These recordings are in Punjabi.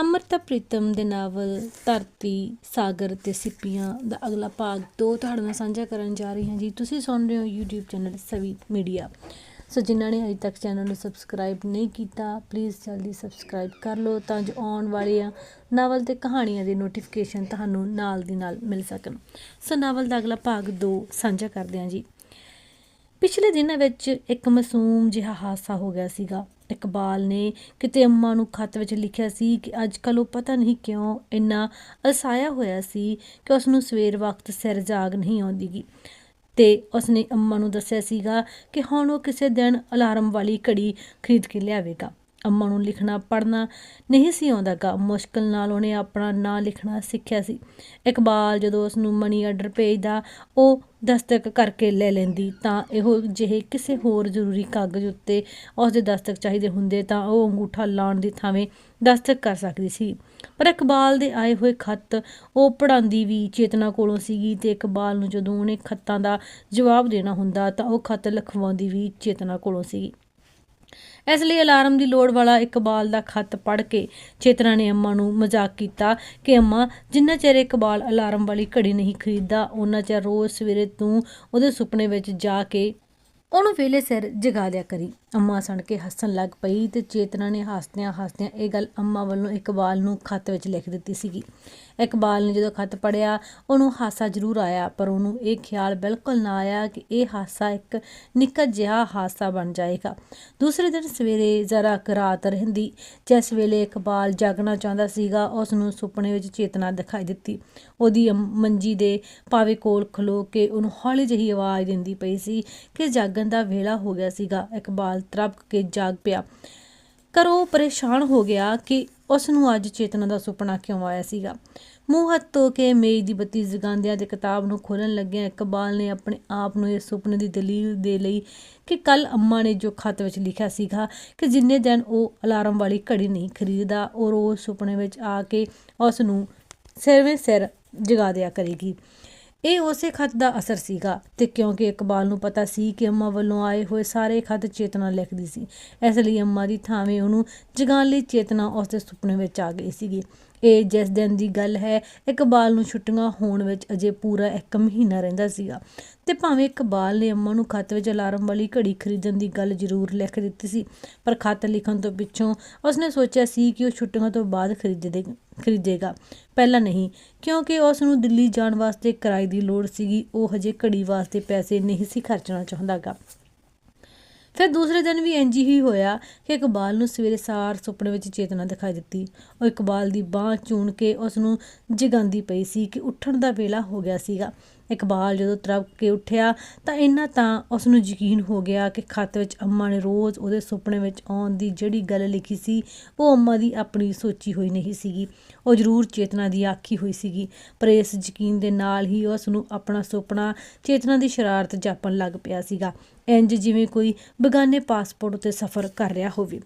ਅੰਮ੍ਰਿਤਾ ਪ੍ਰੀਤਮ ਦੇ ਨਾਵਲ ਧਰਤੀ, ਸਾਗਰ ਤੇ ਸਿੱਪੀਆਂ ਦਾ ਅਗਲਾ ਭਾਗ ਦੋ ਤੁਹਾਡੇ ਨਾਲ ਸਾਂਝਾ ਕਰਨ ਜਾ ਰਹੀ ਹਾਂ ਜੀ। ਤੁਸੀਂ ਸੁਣ ਰਹੇ ਹੋ YouTube channel Savi media. So ਜਿਨ੍ਹਾਂ ਨੇ ਅਜੇ ਤੱਕ ਚੈਨਲ ਨੂੰ ਸਬਸਕ੍ਰਾਈਬ ਨਹੀਂ ਕੀਤਾ ਪਲੀਜ਼ ਜਲਦੀ ਸਬਸਕ੍ਰਾਈਬ ਕਰ ਲਓ ਤਾਂ ਜੋ ਆਉਣ ਵਾਲੀਆਂ ਨਾਵਲ ਤੇ ਕਹਾਣੀਆਂ ਦੀ ਨੋਟੀਫਿਕੇਸ਼ਨ ਤੁਹਾਨੂੰ ਨਾਲ ਦੀ ਨਾਲ ਮਿਲ ਸਕਣ। ਸੋ ਨਾਵਲ ਦਾ ਅਗਲਾ ਭਾਗ ਦੋ ਸਾਂਝਾ ਕਰਦੇ ਹਾਂ ਜੀ। ਪਿਛਲੇ ਦਿਨਾਂ ਵਿੱਚ ਇੱਕ ਮਾਸੂਮ ਜਿਹਾ ਹਾਦਸਾ ਹੋ ਗਿਆ ਸੀਗਾ। ਇਕਬਾਲ ਨੇ ਕਿਤੇ ਅੰਮਾ ਨੂੰ ਖਤ ਵਿੱਚ ਲਿਖਿਆ ਸੀ ਕਿ ਅੱਜ ਕੱਲ ਉਹ ਪਤਾ ਨਹੀਂ ਕਿਉਂ ਇੰਨਾ ਅਸਾਇਆ ਹੋਇਆ ਸੀ ਕਿ ਉਸ ਨੂੰ ਸਵੇਰ ਵਕਤ ਸਿਰ ਜਾਗ ਨਹੀਂ ਆਉਂਦੀਗੀ। ਤੇ ਉਸਨੇ ਅੰਮਾ ਨੂੰ ਦੱਸਿਆ ਸੀਗਾ ਕਿ ਹੁਣ ਉਹ ਕਿਸੇ ਦਿਨ ਅਲਾਰਮ ਵਾਲੀ ਘੜੀ ਖਰੀਦ ਕੇ ਲਿਆਵੇਗਾ। ਅੰਮਾ ਨੂੰ ਲਿਖਣਾ, ਪੜ੍ਹਨਾ ਨਹੀਂ ਸੀ ਆਉਂਦਾਗਾ ਮੁਸ਼ਕਲ ਨਾਲ ਉਹਨੇ ਆਪਣਾ ਨਾਂ ਲਿਖਣਾ ਸਿੱਖਿਆ ਸੀ। ਇਕਬਾਲ ਜਦੋਂ ਉਸ ਨੂੰ ਮਨੀ ਆਰਡਰ ਭੇਜਦਾ, ਉਹ ਦਸਤਕ ਕਰਕੇ ਲੈ ਲੈਂਦੀ। ਤਾਂ ਇਹੋ ਜਿਹੇ ਕਿਸੇ ਹੋਰ ਜ਼ਰੂਰੀ ਕਾਗਜ਼ ਉੱਤੇ ਉਸ ਦੇ ਦਸਤਕ ਚਾਹੀਦੇ ਹੁੰਦੇ ਤਾਂ ਉਹ ਅੰਗੂਠਾ ਲਾਉਣ ਦੀ ਥਾਵੇਂ ਦਸਤਕ ਕਰ ਸਕਦੀ ਸੀ। ਪਰ ਇਕਬਾਲ ਦੇ ਆਏ ਹੋਏ ਖੱਤ ਉਹ ਪੜ੍ਹਾਉਂਦੀ ਵੀ ਚੇਤਨਾ ਕੋਲੋਂ ਸੀਗੀ ਤੇ ਇਕਬਾਲ ਨੂੰ ਜਦੋਂ ਉਹਨੇ ਖੱਤਾਂ ਦਾ ਜਵਾਬ ਦੇਣਾ ਹੁੰਦਾ ਤਾਂ ਉਹ ਖੱਤ ਲਿਖਵਾਉਂਦੀ ਵੀ ਚੇਤਨਾ ਕੋਲੋਂ ਸੀਗੀ। ਇਸ ਲਈ ਅਲਾਰਮ ਦੀ ਲੋੜ ਵਾਲਾ ਇਕਬਾਲ ਦਾ ਖੱਤ ਪੜ੍ਹ ਕੇ ਚੇਤਨਾ ਨੇ ਅੰਮਾ ਨੂੰ ਮਜ਼ਾਕ ਕੀਤਾ ਕਿ ਅੰਮਾ, ਜਿੰਨਾ ਚਿਰ ਇਕਬਾਲ ਅਲਾਰਮ ਵਾਲੀ ਘੜੀ ਨਹੀਂ ਖਰੀਦਦਾ ਉਹਨਾਂ ਚਿਰ ਰੋਜ਼ ਸਵੇਰੇ ਤੂੰ ਉਹਦੇ ਸੁਪਨੇ ਵਿੱਚ ਜਾ ਕੇ ਉਹਨੂੰ ਵੇਲੇ ਸਿਰ ਜਗਾ ਦਿਆ ਕਰੀ। ਅੰਮਾ ਸਣ ਕੇ ਹੱਸਣ ਲੱਗ ਪਈ ਤੇ ਚੇਤਨਾ ਨੇ ਹੱਸਦਿਆਂ ਹੱਸਦਿਆਂ ਇਹ ਗੱਲ ਅੰਮਾ ਵੱਲੋਂ ਇਕਬਾਲ ਨੂੰ ਖੱਤ ਵਿੱਚ ਲਿਖ ਦਿੱਤੀ ਸੀਗੀ। ਇਕਬਾਲ ਨੇ ਜਦੋਂ ਖਤ ਪੜਿਆ ਉਹਨੂੰ ਹਾਸਾ ਜ਼ਰੂਰ ਆਇਆ, ਪਰ ਉਹਨੂੰ ਇਹ ਖਿਆਲ ਬਿਲਕੁਲ ਨਾ ਆਇਆ ਕਿ ਇਹ ਹਾਸਾ ਇੱਕ ਨਿੱਕਾ ਜਿਹਾ ਹਾਸਾ ਬਣ ਜਾਏਗਾ। ਦੂਸਰੇ ਦਿਨ ਸਵੇਰੇ ਜ਼ਰਾ ਕੁ ਰਾਤ ਰਹਿੰਦੀ, ਜਿਸ ਵੇਲੇ ਇਕਬਾਲ ਜਾਗਣਾ ਚਾਹੁੰਦਾ ਸੀਗਾ, ਉਸ ਨੂੰ ਸੁਪਨੇ ਵਿੱਚ ਚੇਤਨਾ ਦਿਖਾਈ ਦਿੱਤੀ। ਉਹਦੀ ਅਮ- ਮੰਜੀ ਦੇ ਪਾਵੇ ਕੋਲ ਖਲੋ ਕੇ ਉਹਨੂੰ ਹੌਲੀ ਜਿਹੀ ਆਵਾਜ਼ ਦਿੰਦੀ ਪਈ ਸੀ ਕਿ ਜਾਗਣ ਦਾ ਵੇਲਾ ਹੋ ਗਿਆ ਸੀਗਾ। ਇਕਬਾਲ ਤਰਪ ਕੇ ਜਾਗ ਪਿਆ। ਕਰੋ ਪਰੇਸ਼ਾਨ ਹੋ ਗਿਆ ਕਿ ਉਸ ਨੂੰ ਅੱਜ ਚੇਤਨਾ ਦਾ ਸੁਪਨਾ ਕਿਉਂ ਆਇਆ ਸੀਗਾ? ਮੂੰਹ ਹੱਥ ਧੋ ਕੇ ਮੇਜ਼ ਦੀ ਬੱਤੀ ਜਗਾਉਂਦਿਆਂ ਤੇ ਕਿਤਾਬ ਨੂੰ ਖੋਲਣ ਲੱਗਿਆ ਇਕਬਾਲ ਨੇ ਆਪਣੇ ਆਪ ਨੂੰ ਇਹ ਸੁਪਨੇ ਦੀ ਦਲੀਲ ਦੇ ਲਈ ਕਿ ਕੱਲ ਅੰਮਾ ਨੇ ਜੋ ਖੱਤ ਵਿੱਚ ਲਿਖਿਆ ਸੀਗਾ ਕਿ ਜਿੰਨੇ ਦਿਨ ਉਹ ਅਲਾਰਮ ਵਾਲੀ ਘੜੀ ਨਹੀਂ ਖਰੀਦਦਾ, ਉਹ ਰੋਜ਼ ਸੁਪਨੇ ਵਿੱਚ ਆ ਕੇ ਉਸ ਨੂੰ ਸਿਰਵੇਂ ਸਿਰ ਜਗਾ ਦਿਆ ਕਰੇਗੀ। ਇਹ ਉਸੇ ਖੱਤ ਦਾ ਅਸਰ ਸੀਗਾ ਤੇ ਕਿਉਂਕਿ ਇਕਬਾਲ ਨੂੰ ਪਤਾ ਸੀ ਕਿ ਅੰਮਾ ਵੱਲੋਂ ਆਏ ਹੋਏ ਸਾਰੇ ਖੱਤ ਚੇਤਨਾ ਲਿਖਦੀ ਸੀ। ਇਸ ਲਈ ਅੰਮਾ ਦੀ ਥਾਵੇਂ ਉਹਨੂੰ ਜਗਾਉਣ ਲਈ ਚੇਤਨਾ ਉਸ ਦੇ ਸੁਪਨੇ ਵਿੱਚ ਆ ਗਈ ਸੀਗੀ। ਇਹ ਜਿਸ ਦਿਨ ਦੀ ਗੱਲ ਹੈ, ਇਕਬਾਲ ਨੂੰ ਛੁੱਟੀਆਂ ਹੋਣ ਵਿੱਚ ਅਜੇ ਪੂਰਾ ਇੱਕ ਮਹੀਨਾ ਰਹਿੰਦਾ ਸੀਗਾ। ਤੇ ਭਾਵੇਂ ਇਕਬਾਲ ਨੇ ਅੰਮਾ ਨੂੰ ਖੱਤ ਵਿੱਚ ਅਲਾਰਮ ਵਾਲੀ ਘੜੀ ਖਰੀਦਣ ਦੀ ਗੱਲ ਜ਼ਰੂਰ ਲਿਖ ਦਿੱਤੀ ਸੀ, ਪਰ ਖਤ ਲਿਖਣ ਤੋਂ ਪਿੱਛੋਂ ਉਸਨੇ ਸੋਚਿਆ ਸੀ ਕਿ ਉਹ ਛੁੱਟੀਆਂ ਤੋਂ ਬਾਅਦ ਖਰੀਦੇ ਖਰੀਦੇਗਾ। ਪਹਿਲਾਂ ਨਹੀਂ, ਕਿਉਂਕਿ ਉਸ ਨੂੰ ਦਿੱਲੀ ਜਾਣ ਵਾਸਤੇ ਕਿਰਾਏ ਦੀ ਲੋੜ ਸੀਗੀ, ਉਹ ਹਜੇ ਘੜੀ ਵਾਸਤੇ ਪੈਸੇ ਨਹੀਂ ਸੀ ਖਰਚਣਾ ਚਾਹੁੰਦਾਗਾ। ਫਿਰ ਦੂਸਰੇ ਦਿਨ ਵੀ ਇੰਜ ਹੀ ਹੋਇਆ ਕਿ ਇਕਬਾਲ ਨੂੰ ਸਵੇਰੇ ਸਾਰ ਸੁਪਨੇ ਵਿੱਚ ਚੇਤਨਾ ਦਿਖਾਈ ਦਿੱਤੀ। ਉਹ ਇਕਬਾਲ ਦੀ ਬਾਹ ਚੂਣ ਕੇ ਉਸ ਨੂੰ ਜਗਾਉਂਦੀ ਪਈ ਸੀ ਕਿ ਉੱਠਣ ਦਾ ਵੇਲਾ ਹੋ ਗਿਆ ਸੀਗਾ। ਇਕਬਾਲ ਜਦੋਂ ਤਰਪ ਕੇ ਉੱਠਿਆ ਤਾਂ ਇੰਨਾ ਤਾਂ ਉਸ ਨੂੰ ਯਕੀਨ ਹੋ ਗਿਆ ਕਿ ਖੱਤ ਵਿੱਚ ਅੰਮਾ ਨੇ ਰੋਜ਼ ਉਹਦੇ ਸੁਪਨੇ ਵਿੱਚ ਆਉਣ ਦੀ ਜਿਹੜੀ ਗੱਲ ਲਿਖੀ ਸੀ, ਉਹ ਅੰਮਾ ਦੀ ਆਪਣੀ ਸੋਚੀ ਹੋਈ ਨਹੀਂ ਸੀਗੀ। ਉਹ ਜ਼ਰੂਰ ਚੇਤਨਾ ਦੀ ਆਖੀ ਹੋਈ ਸੀਗੀ, ਪਰ ਇਸ ਯਕੀਨ ਦੇ ਨਾਲ ਹੀ ਉਸ ਨੂੰ ਆਪਣਾ ਸੁਪਨਾ ਚੇਤਨਾ ਦੀ ਸ਼ਰਾਰਤ ਜਾਪਣ ਲੱਗ ਪਿਆ ਸੀਗਾ। ਇੰਜ ਜਿਵੇਂ ਕੋਈ ਬਗਾਨੇ ਪਾਸਪੋਰਟ ਉਤੇ ਸਫ਼ਰ ਕਰ ਰਿਹਾ ਹੋਵੇ।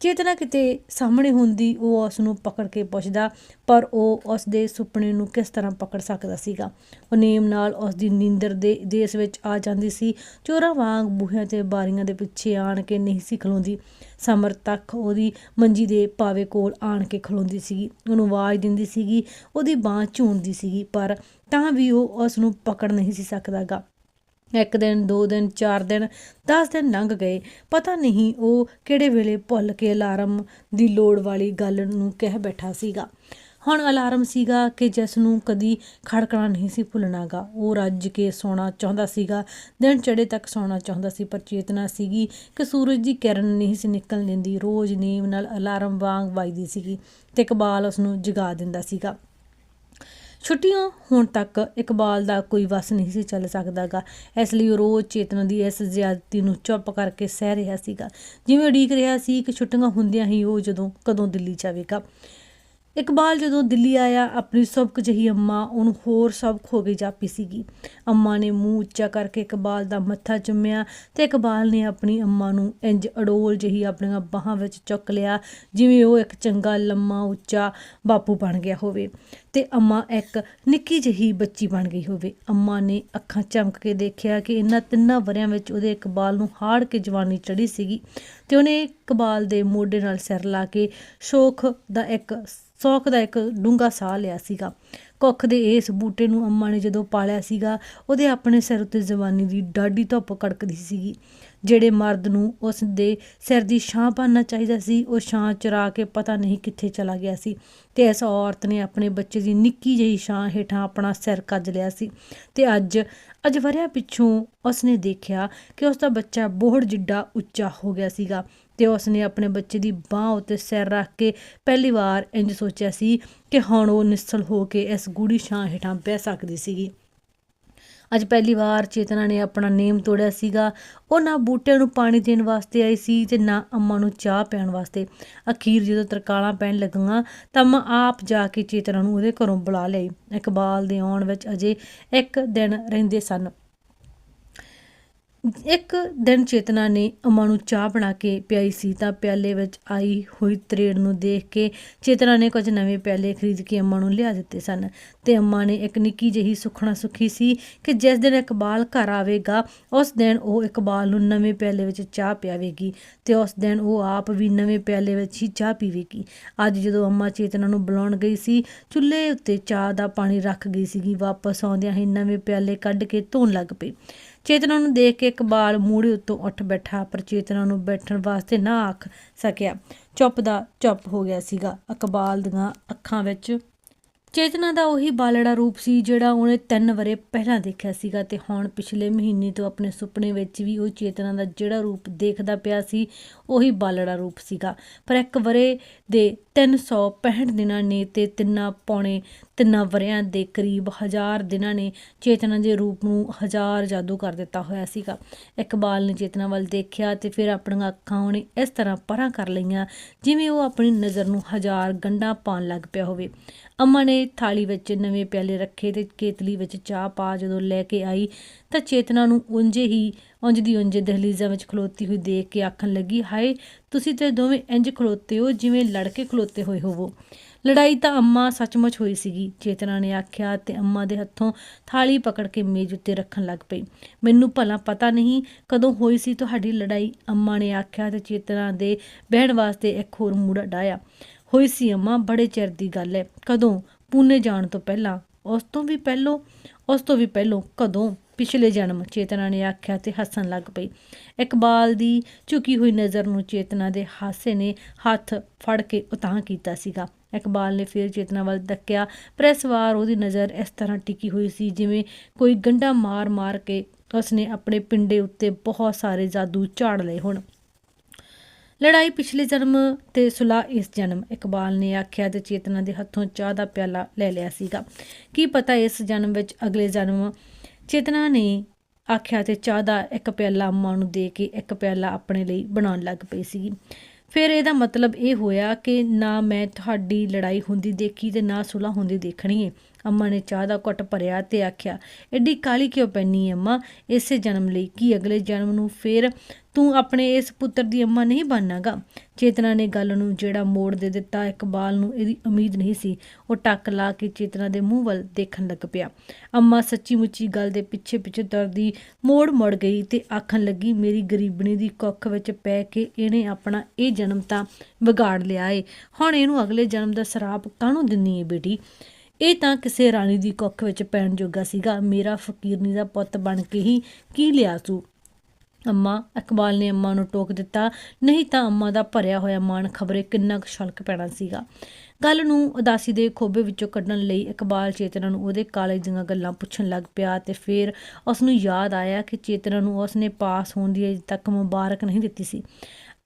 ਚੇਤਨਾ ਕਿਤੇ ਸਾਹਮਣੇ ਹੁੰਦੀ, ਉਹ ਉਸ ਨੂੰ ਪਕੜ ਕੇ ਪੁੱਛਦਾ, ਪਰ ਉਹ ਉਸ ਦੇ ਸੁਪਨੇ ਨੂੰ ਕਿਸ ਤਰ੍ਹਾਂ ਪਕੜ ਸਕਦਾ ਸੀਗਾ? ਉਹ ਨੇਮ ਨਾਲ ਉਸ ਦੀ ਨੀਂਦਰ ਦੇ ਦੇਸ਼ ਵਿੱਚ ਆ ਜਾਂਦੀ ਸੀ। ਚੋਰਾਂ ਵਾਂਗ ਬੂਹਿਆਂ ਤੇ ਬਾਰੀਆਂ ਦੇ ਪਿੱਛੇ ਆਣ ਕੇ ਨਹੀਂ ਸੀ ਖਲੋਂਦੀ। ਸਮਰ ਤੱਕ ਉਹਦੀ ਮੰਜੀ ਦੇ ਪਾਵੇ ਕੋਲ ਆਣ ਕੇ ਖਲੋਂਦੀ ਸੀਗੀ। ਉਹਨੂੰ ਆਵਾਜ਼ ਦਿੰਦੀ ਸੀਗੀ, ਉਹਦੀ ਬਾਹ ਝੂਣਦੀ ਸੀਗੀ, ਪਰ ਤਾਂ ਵੀ ਉਹ ਉਸ ਨੂੰ ਪਕੜ ਨਹੀਂ ਸੀ ਸਕਦਾਗਾ। ਇੱਕ ਦਿਨ, ਦੋ ਦਿਨ, ਚਾਰ ਦਿਨ 10 ਦਿਨ ਲੰਘ ਗਏ। ਪਤਾ ਨਹੀਂ ਉਹ ਕਿਹੜੇ ਵੇਲੇ ਭੁੱਲ ਕੇ ਅਲਾਰਮ ਦੀ ਲੋੜ ਵਾਲੀ ਗੱਲ ਨੂੰ ਕਹਿ ਬੈਠਾ ਸੀਗਾ। ਹੁਣ ਅਲਾਰਮ ਸੀਗਾ ਕਿ ਜਿਸ ਨੂੰ ਕਦੀ ਖੜਕਣਾ ਨਹੀਂ ਸੀ ਭੁੱਲਣਾਗਾ। ਉਹ ਰੱਜ ਕੇ ਸੌਣਾ ਚਾਹੁੰਦਾ ਸੀਗਾ। ਦਿਨ ਚੜੇ ਤੱਕ ਸੌਣਾ ਚਾਹੁੰਦਾ ਸੀ, ਪਰ ਚੇਤਨਾ ਸੀਗੀ ਕਿ ਸੂਰਜ ਦੀ ਕਿਰਨ ਨਹੀਂ ਸੀ ਨਿਕਲਣ ਦਿੰਦੀ। ਰੋਜ਼ ਨੀਂਦ ਨਾਲ ਅਲਾਰਮ ਵਾਂਗ ਵੱਜਦੀ ਸੀਗੀ ਤੇ ਕਬਾਲ ਉਸ ਨੂੰ ਜਗਾ ਦਿੰਦਾ ਸੀਗਾ। ਛੁੱਟੀਆਂ ਹੋਣ ਤੱਕ ਇਕਬਾਲ ਦਾ ਕੋਈ ਵਸ ਨਹੀਂ ਸੀ ਚੱਲ ਸਕਦਾਗਾ। ਇਸ ਲਈ ਉਹ ਰੋਜ਼ ਚੇਤਨਾ ਦੀ ਇਸ ਜ਼ਿਆਦਤੀ ਨੂੰ ਚੁੱਪ ਕਰਕੇ ਸਹਿ ਰਿਹਾ ਸੀਗਾ। ਜਿਵੇਂ ਉਡੀਕ ਰਿਹਾ ਸੀ ਕਿ ਛੁੱਟੀਆਂ ਹੁੰਦਿਆਂ ਹੀ ਉਹ ਜਦੋਂ, ਕਦੋਂ ਦਿੱਲੀ ਜਾਵੇਗਾ। ਇਕਬਾਲ ਜਦੋਂ ਦਿੱਲੀ ਆਇਆ, ਆਪਣੀ ਸਬਕ ਜਹੀ ਅੰਮਾ ਉਹਨੂੰ ਹੋਰ ਸਬਕ ਹੋ ਕੇ ਜਾਪੀ ਸੀਗੀ। ਅੰਮਾ ਨੇ ਮੂੰਹ ਉੱਚਾ ਕਰਕੇ ਇਕਬਾਲ ਦਾ ਮੱਥਾ ਚੁੰਮਿਆ ਤੇ ਇਕਬਾਲ ਨੇ ਆਪਣੀ ਅੰਮਾ ਨੂੰ ਇੰਜ ਅਡੋਲ ਜਹੀ ਆਪਣੀਆਂ ਬਾਹਾਂ ਵਿੱਚ ਚੁੱਕ ਲਿਆ, ਜਿਵੇਂ ਉਹ ਇੱਕ ਚੰਗਾ ਲੰਮਾ ਉੱਚਾ ਬਾਪੂ ਬਣ ਗਿਆ ਹੋਵੇ। ਤੇ ਅੰਮਾ ਇੱਕ ਨਿੱਕੀ ਜਿਹੀ ਬੱਚੀ ਬਣ ਗਈ ਹੋਵੇ। ਅੰਮਾ ਨੇ ਅੱਖਾਂ ਚਮਕ ਕੇ ਦੇਖਿਆ ਕਿ ਇਹਨਾਂ ਤਿੰਨਾਂ ਵਰਿਆਂ ਵਿੱਚ ਉਹਦੇ ਇਕਬਾਲ ਨੂੰ ਹਾੜ ਕੇ ਜਵਾਨੀ ਚੜੀ ਸੀਗੀ ਤੇ ਉਹਨੇ ਇਕਬਾਲ ਦੇ ਮੋਢੇ ਨਾਲ ਸਿਰ ਲਾ ਕੇ ਸ਼ੋਖ ਦਾ ਇੱਕ, ਸੌਖ ਦਾ ਇੱਕ ਡੂੰਘਾ ਸਾਹ ਲਿਆ ਸੀਗਾ। ਕੁੱਖ ਦੇ ਇਸ ਬੂਟੇ ਨੂੰ ਅੰਮਾ ਨੇ ਜਦੋਂ ਪਾਲਿਆ ਸੀਗਾ, ਉਹਦੇ ਆਪਣੇ ਸਿਰ ਉੱਤੇ ਜਵਾਨੀ ਦੀ ਡਾਢੀ ਧੁੱਪ ਕੜਕਦੀ ਸੀਗੀ। ਜਿਹੜੇ ਮਰਦ ਨੂੰ ਉਸ ਦੇ ਸਿਰ ਦੀ ਛਾਂ ਪਾਣਾ ਚਾਹੀਦਾ ਸੀ, ਉਹ ਛਾਂ ਚੁਰਾ ਕੇ ਪਤਾ ਨਹੀਂ ਕਿੱਥੇ ਚਲਾ ਗਿਆ ਸੀ ਤੇ ਇਸ ਔਰਤ ਨੇ ਆਪਣੇ ਬੱਚੇ ਦੀ ਨਿੱਕੀ ਜਿਹੀ ਛਾਂ ਹੇਠਾਂ ਆਪਣਾ ਸਿਰ ਕੱਜ ਲਿਆ ਸੀ ਤੇ ਅੱਜ ਅੱਜ ਵਰਿਆ ਪਿੱਛੋਂ ਉਸਨੇ ਦੇਖਿਆ ਕਿ ਉਸ ਦਾ ਬੱਚਾ ਬੋਹੜ ਜਿੱਡਾ ਉੱਚਾ ਹੋ ਗਿਆ ਸੀਗਾ ਤੇ ਉਸਨੇ ਆਪਣੇ ਬੱਚੇ ਦੀ ਬਾਹ ਉੱਤੇ ਸਿਰ ਰੱਖ ਕੇ ਪਹਿਲੀ ਵਾਰ ਇੰਜ ਸੋਚਿਆ ਸੀ ਕਿ ਹੁਣ ਉਹ ਨਿਸਲ ਹੋ ਕੇ ਇਸ ਗੂੜੀ ਛਾਂ ਹੇਠਾਂ ਬਹਿ ਸਕਦੀ ਸੀਗੀ। ਅੱਜ ਪਹਿਲੀ ਵਾਰ ਚੇਤਨਾ ਨੇ ਆਪਣਾ ਨੇਮ ਤੋੜਿਆ ਸੀਗਾ। ਉਹ ਨਾ ਬੂਟਿਆਂ ਨੂੰ ਪਾਣੀ ਦੇਣ ਵਾਸਤੇ ਆਈ ਸੀ ਤੇ ਨਾ ਅੰਮਾ ਨੂੰ ਚਾਹ ਪਿਆਉਣ ਵਾਸਤੇ। ਅਖੀਰ ਜਦੋਂ ਤਰਕਾਲਾਂ ਪੈਣ ਲੱਗੀਆਂ ਤਾਂ ਅੰਮਾ ਆਪ ਜਾ ਕੇ ਚੇਤਨਾ ਨੂੰ ਉਹਦੇ ਘਰੋਂ ਬੁਲਾ ਲਈ ਇਕਬਾਲ ਦੇ ਆਉਣ ਵਿੱਚ ਅਜੇ ਇੱਕ ਦਿਨ ਰਹਿੰਦੇ ਸਨ। ਇੱਕ ਦਿਨ ਚੇਤਨਾ ਨੇ ਅੰਮਾ ਨੂੰ ਚਾਹ ਬਣਾ ਕੇ ਪਿਆਈ ਸੀ ਤਾਂ ਪਿਆਲੇ ਵਿੱਚ ਆਈ ਹੋਈ ਤਰੇੜ ਨੂੰ ਦੇਖ ਕੇ ਚੇਤਨਾ ਨੇ ਕੁਝ ਨਵੇਂ ਪਿਆਲੇ ਖਰੀਦ ਕੇ ਅੰਮਾ ਨੂੰ ਲਿਆ ਦਿੱਤੇ ਸਨ ਤੇ ਅੰਮਾ ਨੇ ਇੱਕ ਨਿੱਕੀ ਜਿਹੀ ਸੁਖਣਾ ਸੁਖੀ ਸੀ ਕਿ ਜਿਸ ਦਿਨ ਇਕਬਾਲ ਘਰ ਆਵੇਗਾ, ਉਸ ਦਿਨ ਉਹ ਇਕਬਾਲ ਨੂੰ ਨਵੇਂ ਪਿਆਲੇ ਵਿੱਚ ਚਾਹ ਪਿਆਵੇਗੀ ਤੇ ਉਸ ਦਿਨ ਉਹ ਆਪ ਵੀ ਨਵੇਂ ਪਿਆਲੇ ਵਿੱਚ ਹੀ ਚਾਹ ਪੀਵੇਗੀ। ਅੱਜ ਜਦੋਂ ਅੰਮਾ ਚੇਤਨਾ ਨੂੰ ਬੁਲਾਉਣ ਗਈ ਸੀ, ਚੁੱਲ੍ਹੇ ਉੱਤੇ ਚਾਹ ਦਾ ਪਾਣੀ ਰੱਖ ਗਈ ਸੀਗੀ, ਵਾਪਸ ਆਉਂਦਿਆਂ ਹੀ ਨਵੇਂ ਪਿਆਲੇ ਕੱਢ ਕੇ ਧੋਣ ਲੱਗ ਪਈ। ਚੇਤਨਾ ਨੂੰ ਦੇਖ ਕੇ ਇਕਬਾਲ ਮੂੜੇ ਉੱਤੋਂ ਉੱਠ ਬੈਠਾ, ਪਰ ਚੇਤਨਾ ਨੂੰ ਬੈਠਣ ਵਾਸਤੇ ਨਾ ਆਖ ਸਕਿਆ। ਚੁੱਪ ਦਾ ਚੁੱਪ ਹੋ ਗਿਆ ਸੀਗਾ। ਇਕਬਾਲ ਦੀਆਂ ਅੱਖਾਂ ਵਿੱਚ ਚੇਤਨਾ ਦਾ ਉਹੀ ਬਾਲੜਾ ਰੂਪ ਸੀ, ਜਿਹੜਾ ਉਹਨੇ ਤਿੰਨ ਵਰੇ ਪਹਿਲਾਂ ਦੇਖਿਆ ਸੀਗਾ ਤੇ ਹੁਣ ਪਿਛਲੇ ਮਹੀਨੇ ਤੋਂ ਆਪਣੇ ਸੁਪਨੇ ਵਿੱਚ ਵੀ ਉਹ ਚੇਤਨਾ ਦਾ ਜਿਹੜਾ ਰੂਪ ਦੇਖਦਾ ਪਿਆ ਸੀ, ਉਹੀ ਬਾਲੜਾ ਰੂਪ ਸੀਗਾ। ਪਰ ਇੱਕ ਵਰੇ ਦੇ 365 ਦਿਨਾਂ ਨੇ ਤੇ ਤਿੰਨਾਂ ਪੌਣੇ ਤਿੰਨਾਂ ਵਰਿਆਂ ਦੇ ਕਰੀਬ ਹਜ਼ਾਰ ਦਿਨਾਂ ਨੇ ਚੇਤਨਾ ਦੇ ਰੂਪ ਨੂੰ ਹਜ਼ਾਰ ਜਾਦੂ ਕਰ ਦਿੱਤਾ ਹੋਇਆ ਸੀਗਾ। ਇਕਬਾਲ ਨੇ ਚੇਤਨਾ ਵੱਲ ਦੇਖਿਆ ਤੇ ਫਿਰ ਆਪਣੀਆਂ ਅੱਖਾਂ ਉਹਨੇ ਇਸ ਤਰ੍ਹਾਂ ਪਰਾਂ ਕਰ ਲਈਆਂ ਜਿਵੇਂ ਉਹ ਆਪਣੀ ਨਜ਼ਰ ਨੂੰ ਹਜ਼ਾਰ ਗੰਢਾਂ ਪਾਉਣ ਲੱਗ ਪਿਆ ਹੋਵੇ। ਅੰਮਾ ਨੇ ਥਾਲੀ ਵਿੱਚ ਨਵੇਂ ਪਿਆਲੇ ਰੱਖੇ ਤੇ ਕੇਤਲੀ ਵਿੱਚ ਚਾਹ ਪਾ ਜਦੋਂ ਲੈ ਕੇ ਆਈ ਤਾਂ ਚੇਤਨਾ ਨੂੰ ਉਂਝੇ ਹੀ ਉਂਝ ਦੀ ਉਂਝ ਦਹਲੀਜ਼ਾਂ ਵਿੱਚ ਖਲੋਤੀ ਹੋਈ ਦੇਖ ਕੇ ਆਖਣ ਲੱਗੀ, ਹਾਏ, ਤੁਸੀਂ ਤੇ ਦੋਵੇਂ ਇੰਜ ਖਲੋਤੇ ਹੋ ਜਿਵੇਂ ਲੜ ਕੇ ਖਲੋਤੇ ਹੋਏ ਹੋਵੋ। ਲੜਾਈ ਤਾਂ ਅੰਮਾ ਸੱਚਮੁੱਚ ਹੋਈ ਸੀਗੀ। ਚੇਤਨਾ ਨੇ ਆਖਿਆ ਤੇ ਅੰਮਾ ਦੇ ਹੱਥੋਂ ਥਾਲੀ ਪਕੜ ਕੇ ਮੇਜ਼ ਉੱਤੇ ਰੱਖਣ ਲੱਗ ਪਈ। ਮੈਨੂੰ ਭਲਾ ਪਤਾ ਨਹੀਂ ਕਦੋਂ ਹੋਈ ਸੀ ਤੁਹਾਡੀ ਲੜਾਈ, ਅੰਮਾ ਨੇ ਆਖਿਆ ਤੇ ਚੇਤਨਾ ਦੇ ਬਹਿਣ ਵਾਸਤੇ ਇੱਕ ਹੋਰ ਮੂੜਾ ਡਾਇਆ ਹੋਈ ਸੀ ਅੰਮਾ, ਬੜੇ ਚਿਰ ਦੀ ਗੱਲ ਹੈ ਕਦੋਂ? ਪੂਨੇ ਜਾਣ ਤੋਂ ਪਹਿਲਾਂ। ਉਸ ਤੋਂ ਵੀ ਪਹਿਲੋਂ, ਉਸ ਤੋਂ ਵੀ ਪਹਿਲੋਂ ਕਦੋਂ? ਪਿਛਲੇ ਜਨਮ ਚੇਤਨਾ ਨੇ ਆਖਿਆ ਤੇ ਹੱਸਣ ਲੱਗ ਪਈ। ਇਕਬਾਲ ਦੀ ਝੁਕੀ ਹੋਈ ਨਜ਼ਰ ਨੂੰ ਚੇਤਨਾ ਦੇ ਹਾਸੇ ਨੇ ਹੱਥ ਫੜ ਕੇ ਉਤਾਂ ਕੀਤਾ ਸੀਗਾ। ਇਕਬਾਲ ਨੇ ਫਿਰ ਚੇਤਨਾ ਵੱਲ ਤੱਕਿਆ ਪਰ ਇਸ ਵਾਰ ਉਹਦੀ ਨਜ਼ਰ ਇਸ ਤਰ੍ਹਾਂ ਟਿਕੀ ਹੋਈ ਸੀ ਜਿਵੇਂ ਕੋਈ ਗੰਡਾ ਮਾਰ-ਮਾਰ ਕੇ ਉਸਨੇ ਆਪਣੇ ਪਿੰਡੇ ਉੱਤੇ ਬਹੁਤ ਸਾਰੇ ਜਾਦੂ ਝਾੜ ਲਏ ਹੋਣ। ਲੜਾਈ ਪਿਛਲੇ ਜਨਮ ਤੇ ਸੁਲਾਹ ਇਸ ਜਨਮ, ਇਕਬਾਲ ਨੇ ਆਖਿਆ ਤੇ ਚੇਤਨਾ ਦੇ ਹੱਥੋਂ ਚਾਹ ਦਾ ਪਿਆਲਾ ਲੈ ਲਿਆ ਸੀਗਾ। ਕੀ ਪਤਾ ਇਸ ਜਨਮ ਵਿੱਚ ਅਗਲੇ ਜਨਮ ਚੇਤਨਾ ਨੇ ਆਖਿਆ ਤੇ ਚਾਹ ਦਾ ਇੱਕ ਪਿਆਲਾ ਅੰਮਾ ਨੂੰ ਦੇ ਕੇ ਇੱਕ ਪਿਆਲਾ ਆਪਣੇ ਲਈ ਬਣਾਉਣ ਲੱਗ ਪਈ ਸੀ। ਫਿਰ ਇਹਦਾ ਮਤਲਬ ਇਹ ਹੋਇਆ ਕਿ ਨਾ ਮੈਂ ਤੁਹਾਡੀ ਲੜਾਈ ਹੁੰਦੀ ਦੇਖੀ ਤੇ ਨਾ ਸੁਲਾ ਹੁੰਦੀ ਦੇਖਣੀ ਏ। ਅੰਮਾ ਨੇ ਚਾਹ ਦਾ ਘੁੱਟ ਭਰਿਆ ਤੇ ਆਖਿਆ, ਐਡੀ ਕਾਲੀ ਕਿਉਂ ਪੈਣੀ ਹੈ ਅੰਮਾ? ਇਸੇ ਜਨਮ ਲਈ ਕੀ ਅਗਲੇ ਜਨਮ ਨੂੰ ਫਿਰ ਤੂੰ ਆਪਣੇ ਇਸ ਪੁੱਤਰ ਦੀ ਅੰਮਾ ਨਹੀਂ ਬਣਨਾਗਾ। ਚੇਤਨਾ ਨੇ ਗੱਲ ਨੂੰ ਜਿਹੜਾ ਮੋੜ ਦੇ ਦਿੱਤਾ, ਇਕਬਾਲ ਨੂੰ ਇਹਦੀ ਉਮੀਦ ਨਹੀਂ ਸੀ। ਉਹ ਟੱਕ ਲਾ ਕੇ ਚੇਤਨਾ ਦੇ ਮੂੰਹ ਵੱਲ ਦੇਖਣ ਲੱਗ ਪਿਆ। ਅੰਮਾ ਸੱਚੀ ਮੁੱਚੀ ਗੱਲ ਦੇ ਪਿੱਛੇ ਪਿੱਛੇ ਤੁਰਦੀ ਮੋੜ ਮੁੜ ਗਈ ਤੇ ਆਖਣ ਲੱਗੀ, ਮੇਰੀ ਗਰੀਬਣੀ ਦੀ ਕੁੱਖ ਵਿੱਚ ਪੈ ਕੇ ਇਹਨੇ ਆਪਣਾ ਇਹ ਜਨਮ ਤਾਂ ਵਿਗਾੜ ਲਿਆ ਏ। ਹੁਣ ਇਹਨੂੰ ਅਗਲੇ ਜਨਮ ਦਾ ਸਰਾਪ ਕਾਹਨੂੰ ਦਿੰਨੀ ਏ ਬੇਟੀ? ਇਹ ਤਾਂ ਕਿਸੇ ਰਾਣੀ ਦੀ ਕੁੱਖ ਵਿੱਚ ਪੈਣ ਜੋਗਾ ਸੀਗਾ। ਮੇਰਾ ਫਕੀਰਨੀ ਦਾ ਪੁੱਤ ਬਣ ਕੇ ਹੀ ਕੀ ਲਿਆ ਤੂੰ? ਅੰਮਾ, ਇਕਬਾਲ ਨੇ ਅੰਮਾ ਨੂੰ ਟੋਕ ਦਿੱਤਾ, ਨਹੀਂ ਤਾਂ ਅੰਮਾ ਦਾ ਭਰਿਆ ਹੋਇਆ ਮਨ ਖਬਰੇ ਕਿੰਨਾ ਕੁ ਛਲਕ ਪੈਣਾ ਸੀਗਾ। ਗੱਲ ਨੂੰ ਉਦਾਸੀ ਦੇ ਖੋਬੇ ਵਿੱਚੋਂ ਕੱਢਣ ਲਈ ਇਕਬਾਲ ਚੇਤਨਾ ਨੂੰ ਉਹਦੇ ਕਾਲਜ ਦੀਆਂ ਗੱਲਾਂ ਪੁੱਛਣ ਲੱਗ ਪਿਆ ਤੇ ਫਿਰ ਉਸ ਨੂੰ ਯਾਦ ਆਇਆ ਕਿ ਚੇਤਨਾ ਨੂੰ ਉਸ ਨੇ ਪਾਸ ਹੋਣ ਦੀ ਅਜੇ ਤੱਕ ਮੁਬਾਰਕ ਨਹੀਂ ਦਿੱਤੀ ਸੀ।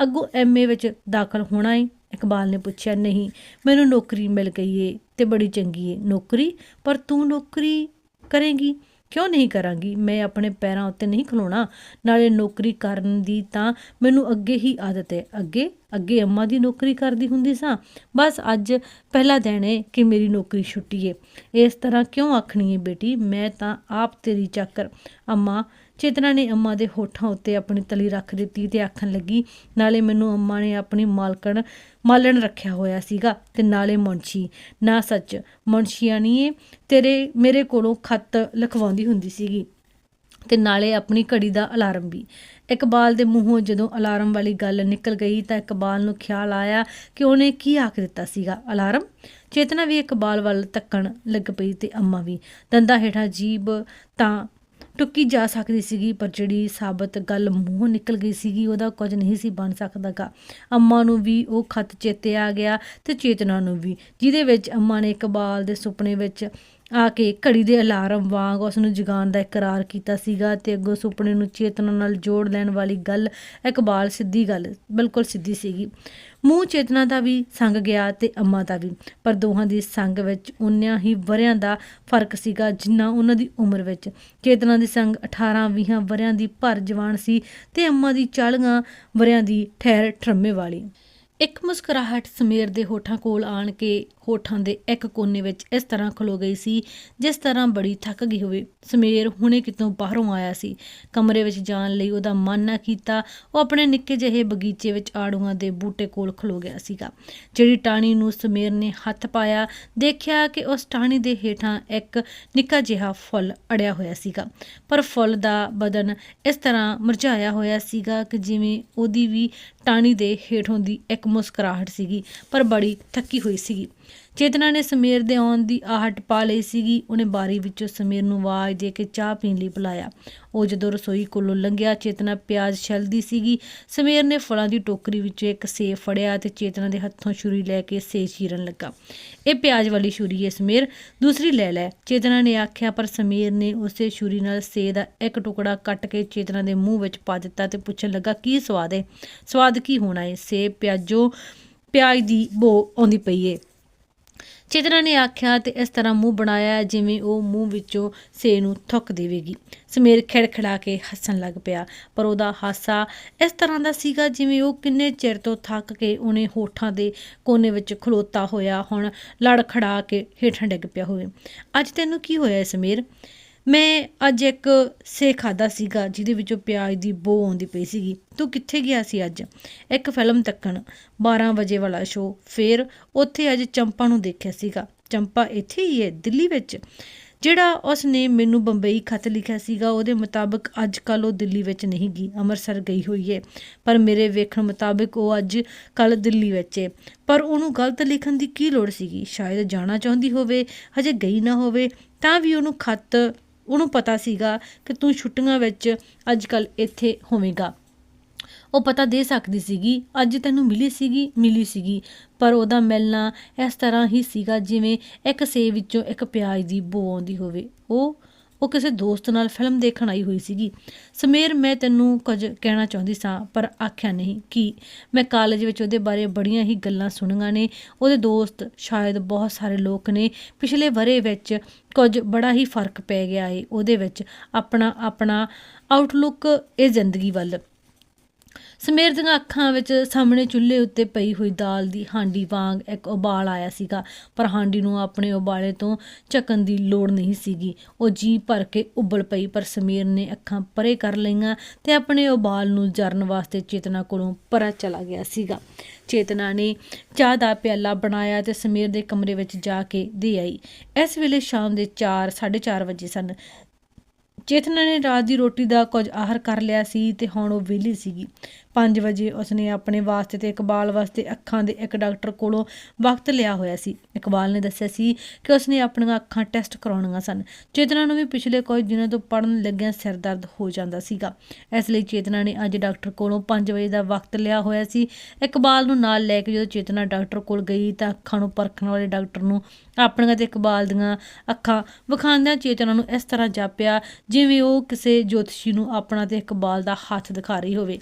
ਅੱਗੋਂ ਐਮਏ ਵਿੱਚ ਦਾਖਲ ਹੋਣਾ ਏ, ਇਕਬਾਲ ਨੇ ਪੁੱਛਿਆ, ਨਹੀਂ, ਮੈਨੂੰ ਨੌਕਰੀ ਮਿਲ ਗਈ ਏ ਤੇ ਬੜੀ ਚੰਗੀ ਏ। ਨੌਕਰੀ? ਪਰ ਤੂੰ ਨੌਕਰੀ ਕਰੇਂਗੀ? ਕਿਉਂ ਨਹੀਂ ਕਰਾਂਗੀ? ਮੈਂ ਆਪਣੇ ਪੈਰਾਂ ਉੱਤੇ ਨਹੀਂ ਖਲੋਣਾ। ਨਾਲੇ ਨੌਕਰੀ ਕਰਨ ਦੀ ਤਾਂ ਮੈਨੂੰ ਅੱਗੇ ਹੀ ਆਦਤ ਹੈ। ਅੱਗੇ ਅੱਗੇ ਅੰਮਾ ਦੀ ਨੌਕਰੀ ਕਰਦੀ ਹੁੰਦੀ ਸਾਂ। ਬਸ ਅੱਜ ਪਹਿਲਾ ਦਿਨ ਹੈ ਕਿ ਮੇਰੀ ਨੌਕਰੀ ਛੁੱਟੀ ਹੈ ਇਸ ਤਰ੍ਹਾਂ ਕਿਉਂ ਆਖਣੀ ਹੈ ਬੇਟੀ? ਮੈਂ ਤਾਂ ਆਪ ਤੇਰੀ ਚਾਕਰ। ਅੰਮਾ ਚੇਤਨਾ ਨੇ ਅੰਮਾ ਦੇ ਹੋਠਾਂ ਉੱਤੇ ਆਪਣੀ ਤਲੀ ਰੱਖ ਦਿੱਤੀ ਤੇ ਆਖਣ ਲੱਗੀ, ਨਾਲੇ ਮੈਨੂੰ ਅੰਮਾ ਨੇ ਆਪਣੀ ਮਾਲਕਣ, ਮਾਲਣ ਰੱਖਿਆ ਹੋਇਆ ਸੀਗਾ ਤੇ ਨਾਲੇ ਮੁੰਸ਼ੀ ਨਾ ਸੱਚ ਮੁੰਸ਼ੀਆਣੀਏ ਤੇਰੇ, ਮੇਰੇ ਕੋਲੋਂ ਖੱਤ ਲਿਖਵਾਉਂਦੀ ਹੁੰਦੀ ਸੀਗੀ ਤੇ ਨਾਲੇ ਆਪਣੀ ਘੜੀ ਦਾ ਅਲਾਰਮ ਵੀ। ਇਕਬਾਲ ਦੇ ਮੂੰਹੋਂ ਜਦੋਂ ਅਲਾਰਮ ਵਾਲੀ ਗੱਲ ਨਿਕਲ ਗਈ ਤਾਂ ਇਕਬਾਲ ਨੂੰ ਖਿਆਲ ਆਇਆ ਕਿ ਉਹਨੇ ਕੀ ਆਖ ਦਿੱਤਾ ਸੀਗਾ? ਅਲਾਰਮ? ਚੇਤਨਾ ਵੀ ਇਕਬਾਲ ਵੱਲ ਤੱਕਣ ਲੱਗ ਪਈ ਤੇ ਅੰਮਾ ਵੀ। ਦੰਦਾ ਹੇਠਾਂ ਜੀਬ ਤਾਂ ਟੁੱਕੀ ਜਾ ਸਕਦੀ ਸੀਗੀ, ਪਰ ਜਿਹੜੀ ਸਾਬਤ ਗੱਲ ਮੂੰਹੋਂ ਨਿਕਲ ਗਈ ਸੀਗੀ, ਉਹਦਾ ਕੁਝ ਨਹੀਂ ਸੀ ਬਣ ਸਕਦਾਗਾ। ਅੰਮਾ ਨੂੰ ਵੀ ਉਹ ਖਤ ਚੇਤੇ ਆ ਗਿਆ ਤੇ ਚੇਤਨਾ ਨੂੰ ਵੀ, ਜਿਹਦੇ ਵਿੱਚ ਅੰਮਾ ਨੇ ਇਕਬਾਲ ਦੇ ਸੁਪਨੇ ਵਿੱਚ ਆ ਕੇ ਘੜੀ ਦੇ ਅਲਾਰਮ ਵਾਂਗ ਉਸ ਨੂੰ ਜਗਾਉਣ ਦਾ ਇਕਰਾਰ ਕੀਤਾ ਸੀਗਾ ਤੇ ਅੱਗੋਂ ਸੁਪਨੇ ਨੂੰ ਚੇਤਨਾ ਨਾਲ ਜੋੜ ਲੈਣ ਵਾਲੀ ਗੱਲ ਇਕਬਾਲ ਸਿੱਧੀ ਗੱਲ, ਬਿਲਕੁਲ ਸਿੱਧੀ ਸੀਗੀ। ਮੂੰਹ ਚੇਤਨਾ ਦਾ ਵੀ ਸੰਗ ਗਿਆ ਤੇ ਅੰਮਾ ਦਾ ਵੀ, ਪਰ ਦੋਹਾਂ ਦੀ ਸੰਗ ਵਿੱਚ ਉਨਿਆਂ ਹੀ ਵਰਿਆਂ ਦਾ ਫ਼ਰਕ ਸੀਗਾ ਜਿੰਨਾ ਉਹਨਾਂ ਦੀ ਉਮਰ ਵਿੱਚ। ਚੇਤਨਾ ਦੀ ਸੰਗ 18 20 ਵਰਿਆਂ ਦੀ ਭਰ ਜਵਾਨ ਸੀ ਤੇ ਅੰਮਾ ਦੀ 40 ਵਰਿਆਂ ਦੀ ਠਹਿਰ ਠਰਮੇ ਵਾਲੀ। ਇੱਕ ਮੁਸਕਰਾਹਟ ਸਮੀਰ ਦੇ ਹੋਠਾਂ ਕੋਲ ਆਣ ਕੇ ਹੋਠਾਂ ਦੇ ਇੱਕ ਕੋਨੇ ਵਿੱਚ ਇਸ ਤਰ੍ਹਾਂ ਖਲੋ ਗਈ ਸੀ, ਜਿਸ ਤਰ੍ਹਾਂ ਬੜੀ ਥੱਕ ਗਈ ਹੋਵੇ। ਸਮੀਰ ਹੁਣੇ ਕਿਤੋਂ ਬਾਹਰੋਂ ਆਇਆ ਸੀ। ਕਮਰੇ ਵਿੱਚ ਜਾਣ ਲਈ ਉਹਦਾ ਮਨ ਨਾ ਕੀਤਾ, ਉਹ ਆਪਣੇ ਨਿੱਕੇ ਜਿਹੇ ਬਗੀਚੇ ਵਿੱਚ ਆੜੂਆਂ ਦੇ ਬੂਟੇ ਕੋਲ ਖਲੋ ਗਿਆ ਸੀਗਾ। ਜਿਹੜੀ ਟਾਣੀ ਨੂੰ ਸਮੀਰ ਨੇ ਹੱਥ ਪਾਇਆ, ਦੇਖਿਆ ਕਿ ਉਸ ਟਾਹਣੀ ਦੇ ਹੇਠਾਂ ਇੱਕ ਨਿੱਕਾ ਜਿਹਾ ਫੁੱਲ ਅੜਿਆ ਹੋਇਆ ਸੀਗਾ। ਪਰ ਫੁੱਲ ਦਾ ਬਦਨ ਇਸ ਤਰ੍ਹਾਂ ਮੁਰਝਾਇਆ ਹੋਇਆ ਸੀਗਾ ਕਿ ਜਿਵੇਂ ਉਹਦੀ ਵੀ ਟਾਹਣੀ ਦੇ ਹੇਠੋਂ ਦੀ ਇੱਕ ਮੁਸਕਰਾਹਟ ਸੀਗੀ ਪਰ ਬੜੀ ਥੱਕੀ ਹੋਈ ਸੀਗੀ। ਚੇਤਨਾ ਨੇ ਸਮੀਰ ਦੇ ਆਉਣ ਦੀ ਆਹਟ ਪਾ ਲਈ ਸੀਗੀ। ਉਹਨੇ ਬਾਰੀ ਵਿੱਚੋਂ ਸਮੀਰ ਨੂੰ ਆਵਾਜ਼ ਦੇ ਕੇ ਚਾਹ ਪੀਣ ਲਈ ਬੁਲਾਇਆ। ਉਹ ਜਦੋਂ ਰਸੋਈ ਕੋਲੋਂ ਲੰਘਿਆ, ਚੇਤਨਾ ਪਿਆਜ਼ ਛਲਦੀ ਸੀਗੀ। ਸਮੀਰ ਨੇ ਫਲਾਂ ਦੀ ਟੋਕਰੀ ਵਿੱਚੋਂ ਇੱਕ ਸੇਬ ਫੜਿਆ ਤੇ ਚੇਤਨਾ ਦੇ ਹੱਥੋਂ ਛੁਰੀ ਲੈ ਕੇ ਸੇਬ ਚੀਰਨ ਲੱਗਾ। ਇਹ ਪਿਆਜ਼ ਵਾਲੀ ਛੁਰੀ ਹੈ ਸਮੀਰ, ਦੂਸਰੀ ਲੈ ਲੈ। ਚੇਤਨਾ ਨੇ ਆਖਿਆ, ਪਰ ਸਮੀਰ ਨੇ ਉਸੇ ਛੁਰੀ ਨਾਲ ਸੇਬ ਦਾ ਇੱਕ ਟੁਕੜਾ ਕੱਟ ਕੇ ਚੇਤਨਾ ਦੇ ਮੂੰਹ ਵਿੱਚ ਪਾ ਦਿੱਤਾ ਤੇ ਪੁੱਛਣ ਲੱਗਾ, ਕੀ ਸਵਾਦ ਹੈ ਸਵਾਦ ਕੀ ਹੋਣਾ ਹੈ ਸੇਬ, ਪਿਆਜ਼ੋ, ਪਿਆਜ਼ ਦੀ ਬੋ ਆਉਂਦੀ ਪਈ ਏ। ਚੇਤਨਾ ਨੇ ਆਖਿਆ ਤੇ ਇਸ ਤਰ੍ਹਾਂ ਮੂੰਹ ਬਣਾਇਆ ਜਿਵੇਂ ਉਹ ਮੂੰਹ ਵਿੱਚੋਂ ਸੇ ਨੂੰ ਥੁੱਕ ਦੇਵੇਗੀ। ਸਮੀਰ ਖੜਖੜਾ ਕੇ ਹੱਸਣ ਲੱਗ ਪਿਆ, ਪਰ ਉਹਦਾ ਹਾਸਾ ਇਸ ਤਰ੍ਹਾਂ ਦਾ ਸੀਗਾ ਜਿਵੇਂ ਉਹ ਕਿੰਨੇ ਚਿਰ ਤੋਂ ਥੱਕ ਕੇ ਉਹਨੇ ਹੋਠਾਂ ਦੇ ਕੋਨੇ ਵਿੱਚ ਖਲੋਤਾ ਹੋਇਆ ਹੁਣ ਲੜ ਖੜਾ ਕੇ ਹੇਠਾਂ ਡਿੱਗ ਪਿਆ ਹੋਵੇ। ਅੱਜ ਤੈਨੂੰ ਕੀ ਹੋਇਆ ਸਮੀਰ? ਮੈਂ ਅੱਜ ਇੱਕ ਸੇ ਖਾਦਾ ਸੀਗਾ, ਜਿਹਦੇ ਵਿੱਚੋਂ ਪਿਆਜ਼ ਦੀ ਬੋ ਆਉਂਦੀ ਪਈ ਸੀਗੀ। ਤੂੰ ਕਿੱਥੇ ਗਿਆ ਸੀ ਅੱਜ? ਇੱਕ ਫਿਲਮ ਤੱਕਣ 12 ਵਜੇ ਵਾਲਾ ਸ਼ੋਅ ਫੇਰ ਉੱਥੇ ਅੱਜ ਚੰਪਾ ਨੂੰ ਦੇਖਿਆ ਸੀਗਾ। ਚੰਪਾ ਇੱਥੇ ਹੀ ਹੈ, ਦਿੱਲੀ ਵਿੱਚ? ਜਿਹੜਾ ਉਸ ਨੇ ਮੈਨੂੰ ਬੰਬਈ ਖਤ ਲਿਖਿਆ ਸੀਗਾ, ਉਹਦੇ ਮੁਤਾਬਕ ਅੱਜ ਕੱਲ ਉਹ ਦਿੱਲੀ ਵਿੱਚ ਨਹੀਂ ਗਈ ਅੰਮ੍ਰਿਤਸਰ ਗਈ ਹੋਈ ਹੈ। ਪਰ ਮੇਰੇ ਵੇਖਣ ਮੁਤਾਬਕ ਉਹ ਅੱਜ ਕੱਲ ਦਿੱਲੀ ਵਿੱਚ ਹੈ। ਪਰ ਉਹਨੂੰ ਗਲਤ ਲਿਖਣ ਦੀ ਕੀ ਲੋੜ ਸੀਗੀ? ਸ਼ਾਇਦ ਜਾਣਾ ਚਾਹੁੰਦੀ ਹੋਵੇ, ਹਜੇ ਗਈ ਨਾ ਹੋਵੇ, ਤਾਂ ਵੀ ਉਹਨੂੰ ਖਤ ਉਹਨੂੰ ਪਤਾ ਸੀਗਾ ਕਿ ਤੂੰ ਛੁੱਟੀਆਂ ਵਿੱਚ ਅੱਜ ਕੱਲ ਇੱਥੇ ਹੋਵੇਂਗਾ। ਉਹ ਪਤਾ ਦੇ ਸਕਦੀ ਸੀਗੀ, ਅੱਜ ਤੈਨੂੰ ਮਿਲੀ ਸੀਗੀ ਮਿਲੀ ਸੀਗੀ, ਪਰ ਉਹਦਾ ਮਿਲਣਾ ਇਸ ਤਰ੍ਹਾਂ ਹੀ ਸੀਗਾ ਜਿਵੇਂ ਇੱਕ ਸੇਬ ਵਿੱਚੋਂ ਇੱਕ ਪਿਆਜ਼ ਦੀ ਬੋ ਆਉਂਦੀ ਹੋਵੇ। ਉਹ ਉਹ ਕਿਸੇ ਦੋਸਤ ਨਾਲ ਫਿਲਮ ਦੇਖਣ ਆਈ ਹੋਈ ਸੀਗੀ। ਸਮੇਰ, ਮੈਂ ਤੈਨੂੰ ਕੁਝ ਕਹਿਣਾ ਚਾਹੁੰਦੀ ਸਾਂ, ਪਰ ਆਖਿਆ ਨਹੀਂ ਕਿ ਮੈਂ ਕਾਲਜ ਵਿੱਚ ਉਹਦੇ ਬਾਰੇ ਬੜੀਆਂ ਹੀ ਗੱਲਾਂ ਸੁਣੀਆਂ ਨੇ। ਉਹਦੇ ਦੋਸਤ ਸ਼ਾਇਦ ਬਹੁਤ ਸਾਰੇ ਲੋਕ ਨੇ। ਪਿਛਲੇ ਵਰੇ ਵਿੱਚ ਕੁਝ ਬੜਾ ਹੀ ਫ਼ਰਕ ਪੈ ਗਿਆ ਏ। ਉਹਦੇ ਵਿੱਚ ਆਪਣਾ ਆਪਣਾ ਆਊਟਲੁੱਕ ਇਹ ਜ਼ਿੰਦਗੀ ਵੱਲ। ਸਮੇਰ ਦੀਆਂ ਅੱਖਾਂ ਵਿੱਚ ਸਾਹਮਣੇ ਚੁੱਲ੍ਹੇ ਉੱਤੇ ਪਈ ਹੋਈ ਦਾਲ ਦੀ ਹਾਂਡੀ ਵਾਂਗ ਇੱਕ ਉਬਾਲ ਆਇਆ ਸੀਗਾ, ਪਰ ਹਾਂਡੀ ਨੂੰ ਆਪਣੇ ਉਬਾਲੇ ਤੋਂ ਝਕਣ ਦੀ ਲੋੜ ਨਹੀਂ ਸੀਗੀ। ਉਹ ਜੀ ਭਰ ਕੇ ਉਬਲ ਪਈ, ਪਰ ਸਮੀਰ ਨੇ ਅੱਖਾਂ ਪਰੇ ਕਰ ਲਈਆਂ ਤੇ ਆਪਣੇ ਉਬਾਲ ਨੂੰ ਜਰਨ ਵਾਸਤੇ ਚੇਤਨਾ ਕੋਲੋਂ ਪਰਾ ਚਲਾ ਗਿਆ ਸੀਗਾ। ਚੇਤਨਾ ਨੇ ਚਾਹ ਦਾ ਪਿਆਲਾ ਬਣਾਇਆ ਤੇ ਸਮੀਰ ਦੇ ਕਮਰੇ ਵਿੱਚ ਜਾ ਕੇ ਦੇ ਆਈ। ਇਸ ਵੇਲੇ ਸ਼ਾਮ ਦੇ 4 4:30 ਵਜੇ ਸਨ। ਚੇਤਨਾ ਨੇ ਰਾਤ ਦੀ ਰੋਟੀ ਦਾ ਕੁਝ ਆਹਰ ਕਰ ਲਿਆ ਸੀ ਤੇ ਹੁਣ ਉਹ ਵਿਹਲੀ ਸੀਗੀ। 5 ਵਜੇ ਉਸਨੇ ਆਪਣੇ ਵਾਸਤੇ ਤੇ ਇਕਬਾਲ ਵਾਸਤੇ ਅੱਖਾਂ ਦੇ ਇੱਕ ਡਾਕਟਰ ਕੋਲੋਂ ਵਕਤ ਲਿਆ ਹੋਇਆ ਸੀ। ਇਕਬਾਲ ਨੇ ਦੱਸਿਆ ਸੀ ਕਿ ਉਸਨੇ ਆਪਣੀਆਂ ਅੱਖਾਂ ਟੈਸਟ ਕਰਾਉਣੀਆਂ ਸਨ। ਚੇਤਨਾ ਨੂੰ ਵੀ ਪਿਛਲੇ ਕੁਝ ਦਿਨਾਂ ਤੋਂ ਪੜਨ ਲੱਗਿਆ ਸਿਰ ਦਰਦ ਹੋ ਜਾਂਦਾ ਸੀਗਾ। ਇਸ ਲਈ ਚੇਤਨਾ ਨੇ ਅੱਜ ਡਾਕਟਰ ਕੋਲੋਂ 5 ਵਜੇ ਦਾ ਵਕਤ ਲਿਆ ਹੋਇਆ ਸੀ। ਇਕਬਾਲ ਨੂੰ ਨਾਲ ਲੈ ਕੇ ਜਦੋਂ ਚੇਤਨਾ ਡਾਕਟਰ ਕੋਲ ਗਈ ਤਾਂ ਅੱਖਾਂ ਨੂੰ ਪਰਖਣ ਵਾਲੇ ਡਾਕਟਰ ਨੂੰ ਆਪਣੀਆਂ ਤੇ ਇਕਬਾਲ ਦੀਆਂ ਅੱਖਾਂ ਵਿਖਾਉਂਦਿਆਂ ਚੇਤਨਾ ਨੂੰ ਇਸ ਤਰ੍ਹਾਂ ਜਾਪਿਆ ਜਿਵੇਂ ਉਹ ਕਿਸੇ ਜੋਤਸ਼ੀ ਨੂੰ ਆਪਣਾ ਤੇ ਇਕਬਾਲ ਦਾ ਹੱਥ ਦਿਖਾ ਰਹੀ ਹੋਵੇ।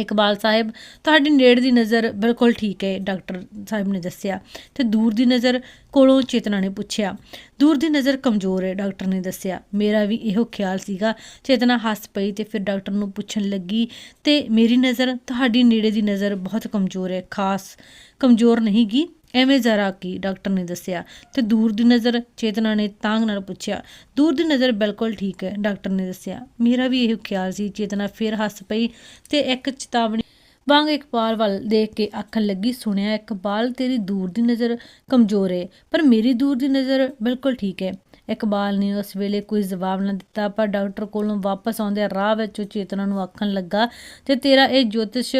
ਇਕਬਾਲ ਸਾਹਿਬ, ਤੁਹਾਡੀ ਨੇੜ ਦੀ ਨਜ਼ਰ ਬਿਲਕੁਲ ਠੀਕ ਹੈ, ਡਾਕਟਰ ਸਾਹਿਬ ਨੇ ਦੱਸਿਆ। ਤੇ ਦੂਰ ਦੀ ਨਜ਼ਰ ਕੋਲੋਂ ਚੇਤਨਾ ਨੇ ਪੁੱਛਿਆ। ਦੂਰ ਦੀ ਨਜ਼ਰ ਕਮਜ਼ੋਰ ਹੈ, ਡਾਕਟਰ ਨੇ ਦੱਸਿਆ। ਮੇਰਾ ਵੀ ਇਹੋ ਖਿਆਲ ਸੀਗਾ। ਚੇਤਨਾ ਹੱਸ ਪਈ ਤੇ ਫਿਰ ਡਾਕਟਰ ਨੂੰ ਪੁੱਛਣ ਲੱਗੀ, ਤੇ ਮੇਰੀ ਨਜ਼ਰ, ਤੁਹਾਡੀ ਨੇੜੇ ਦੀ ਨਜ਼ਰ ਬਹੁਤ ਕਮਜ਼ੋਰ ਹੈ, ਖਾਸ ਕਮਜ਼ੋਰ ਨਹੀਂ ਗੀ? ਐਵੇਂ ਜ਼ਰਾ ਕੀ ਡਾਕਟਰ ਨੇ ਦੱਸਿਆ ਤੇ ਦੂਰ ਦੀ ਨਜ਼ਰ ਚੇਤਨਾ ਨੇ ਤਾਂਗ ਨਾਲ ਪੁੱਛਿਆ। ਦੂਰ ਦੀ ਨਜ਼ਰ ਬਿਲਕੁਲ ਠੀਕ ਹੈ, ਡਾਕਟਰ ਨੇ ਦੱਸਿਆ। ਮੇਰਾ ਵੀ ਇਹੋ ਖਿਆਲ ਸੀ, ਚੇਤਨਾ ਫਿਰ ਹੱਸ ਪਈ ਤੇ ਇੱਕ ਚੇਤਾਵਨੀ ਵਾਂਗ ਇਕਬਾਲ ਵੱਲ ਦੇਖ ਕੇ ਆਖਣ ਲੱਗੀ, ਸੁਣਿਆ, ਇੱਕ ਬਾਲ ਤੇਰੀ ਦੂਰ ਦੀ ਨਜ਼ਰ ਕਮਜ਼ੋਰ ਹੈ ਪਰ ਮੇਰੀ ਦੂਰ ਦੀ ਨਜ਼ਰ ਬਿਲਕੁਲ ਠੀਕ ਹੈ। ਇਕਬਾਲ ਨੇ ਉਸ ਵੇਲੇ ਕੋਈ ਜਵਾਬ ਨਾ ਦਿੱਤਾ, ਪਰ ਡਾਕਟਰ ਕੋਲੋਂ ਵਾਪਸ ਆਉਂਦੇ ਰਾਹ ਵਿੱਚ ਉਹ ਚੇਤਨਾ ਨੂੰ ਆਖਣ ਲੱਗਾ, ਤੇ ਤੇਰਾ ਇਹ ਜੋਤਿਸ਼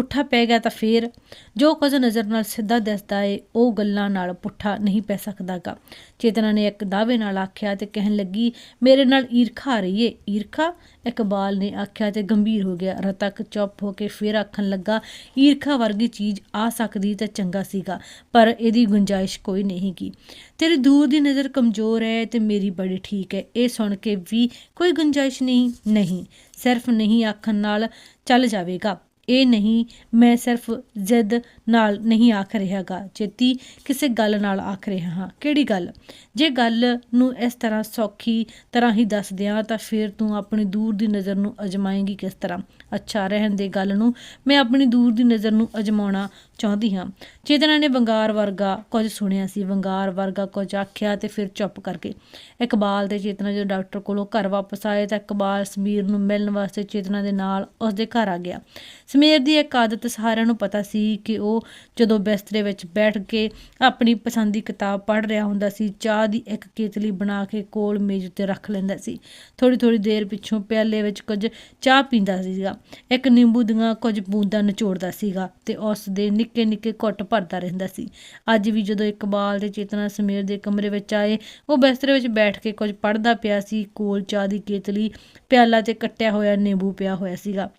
ਪੁੱਠਾ ਪੈ ਗਿਆ ਤਾਂ ਫੇਰ ਜੋ ਕੁਝ ਨਜ਼ਰ ਨਾਲ ਸਿੱਧਾ ਦਿਸਦਾ ਏ, ਉਹ ਗੱਲਾਂ ਨਾਲ ਪੁੱਠਾ ਨਹੀਂ ਪੈ ਸਕਦਾਗਾ। ਚੇਤਨਾ ਨੇ ਇੱਕ ਦਾਅਵੇ ਨਾਲ ਆਖਿਆ ਤੇ ਕਹਿਣ ਲੱਗੀ, ਮੇਰੇ ਨਾਲ ਈਰਖਾ ਆ ਰਹੀ ਏ, ਈਰਖਾ? ਇਕਬਾਲ ਨੇ ਆਖਿਆ ਤੇ ਗੰਭੀਰ ਹੋ ਗਿਆ। ਰਤਕ ਚੁੱਪ ਹੋ ਕੇ ਫੇਰ ਆਖਣ ਲੱਗਾ, ਈਰਖਾ ਵਰਗੀ ਚੀਜ਼ ਆ ਸਕਦੀ ਤਾਂ ਚੰਗਾ ਸੀਗਾ, ਪਰ ਇਹਦੀ ਗੁੰਜਾਇਸ਼ ਕੋਈ ਨਹੀਂ ਕੀ ਤੇਰੀ ਦੂਰ ਦੀ ਨਜ਼ਰ ਕਮਜ਼ੋਰ ਹੈ ਤੇ ਮੇਰੀ ਬੜੀ ਠੀਕ ਹੈ। ਇਹ ਸੁਣ ਕੇ ਵੀ ਕੋਈ ਗੁੰਜਾਇਸ਼ ਨਹੀਂ? ਨਹੀਂ। ਸਿਰਫ ਨਹੀਂ ਆਖਣ ਨਾਲ ਚੱਲ ਜਾਵੇਗਾ। ਇਹ ਨਹੀਂ, ਮੈਂ ਸਿਰਫ ਜ਼ਿੱਦ ਨਾਲ ਨਹੀਂ ਆਖ ਰਿਹਾਗਾ। ਚੇਤੀ ਕਿਸੇ ਗੱਲ ਨਾਲ ਆਖ ਰਿਹਾ ਹਾਂ। ਕਿਹੜੀ ਗੱਲ? ਜੇ ਗੱਲ ਨੂੰ ਇਸ ਤਰ੍ਹਾਂ ਸੌਖੀ ਤਰ੍ਹਾਂ ਹੀ ਦੱਸ ਦਿਆਂ ਤਾਂ ਫਿਰ ਤੂੰ ਆਪਣੀ ਦੂਰ ਦੀ ਨਜ਼ਰ ਨੂੰ ਅਜਮਾਏਂਗੀ ਕਿਸ ਤਰ੍ਹਾਂ? ਅੱਛਾ ਰਹਿਣ ਦੇ ਗੱਲ ਨੂੰ ਮੈਂ ਆਪਣੀ ਦੂਰ ਦੀ ਨਜ਼ਰ ਨੂੰ ਅਜਮਾਉਣਾ ਚਾਹੁੰਦੀ ਹਾਂ। ਚੇਤਨਾ ਨੇ ਵੰਗਾਰ ਵਰਗਾ ਕੁਝ ਸੁਣਿਆ ਸੀ। ਵੰਗਾਰ ਵਰਗਾ ਕੁਝ ਆਖਿਆ ਤੇ ਫਿਰ ਚੁੱਪ ਕਰਕੇ ਇਕਬਾਲ ਤੇ ਚੇਤਨਾ ਜਦੋਂ ਡਾਕਟਰ ਕੋਲੋਂ ਘਰ ਵਾਪਸ ਆਏ ਤਾਂ ਇਕਬਾਲ ਸਮੀਰ ਨੂੰ ਮਿਲਣ ਵਾਸਤੇ ਚੇਤਨਾ ਦੇ ਨਾਲ ਉਸਦੇ ਘਰ ਆ ਗਿਆ। ਸਮੀਰ ਦੀ ਇੱਕ ਆਦਤ ਸਾਰਿਆਂ ਨੂੰ ਪਤਾ ਸੀ ਕਿ ਉਹ ਜਦੋਂ ਬਿਸਤਰੇ ਵਿੱਚ ਬੈਠ ਕੇ ਆਪਣੀ ਪਸੰਦ ਦੀ ਕਿਤਾਬ ਪੜ੍ਹ ਰਿਹਾ ਹੁੰਦਾ ਸੀ, ਚਾਹ ਦੀ ਇੱਕ ਕੇਤਲੀ ਬਣਾ ਕੇ ਕੋਲ ਮੇਜ਼ ਉੱਤੇ ਰੱਖ ਲੈਂਦਾ ਸੀ। ਥੋੜੀ ਥੋੜੀ ਦੇਰ ਪਿੱਛੋਂ ਪਿਆਲੇ ਵਿੱਚ ਕੁਝ ਚਾਹ ਪੀਂਦਾ ਸੀਗਾ। ਇੱਕ ਨਿੰਬੂ ਦੀਆਂ ਕੁਝ ਬੂੰਦਾਂ ਨਿਚੋੜਦਾ ਸੀਗਾ ਤੇ ਉਸ ਦੇ ਨਿੱਕੇ ਨਿੱਕੇ ਘੁੱਟ ਭਰਦਾ ਰਹਿੰਦਾ ਸੀ। ਅੱਜ ਵੀ ਜਦੋਂ ਇਕਬਾਲ ਤੇ ਚੇਤਨਾ ਸਮੀਰ ਦੇ ਕਮਰੇ ਵਿੱਚ ਆਏ, ਉਹ ਬਿਸਤਰੇ ਵਿੱਚ ਬੈਠ ਕੇ ਕੁਝ ਪੜ੍ਹਦਾ ਪਿਆ ਸੀ। ਕੋਲ ਚਾਹ ਦੀ ਕੇਤਲੀ, ਪਿਆਲਾ ਤੇ ਕੱਟਿਆ ਹੋਇਆ ਨਿੰਬੂ ਪਿਆ ਹੋਇਆ ਸੀਗਾ।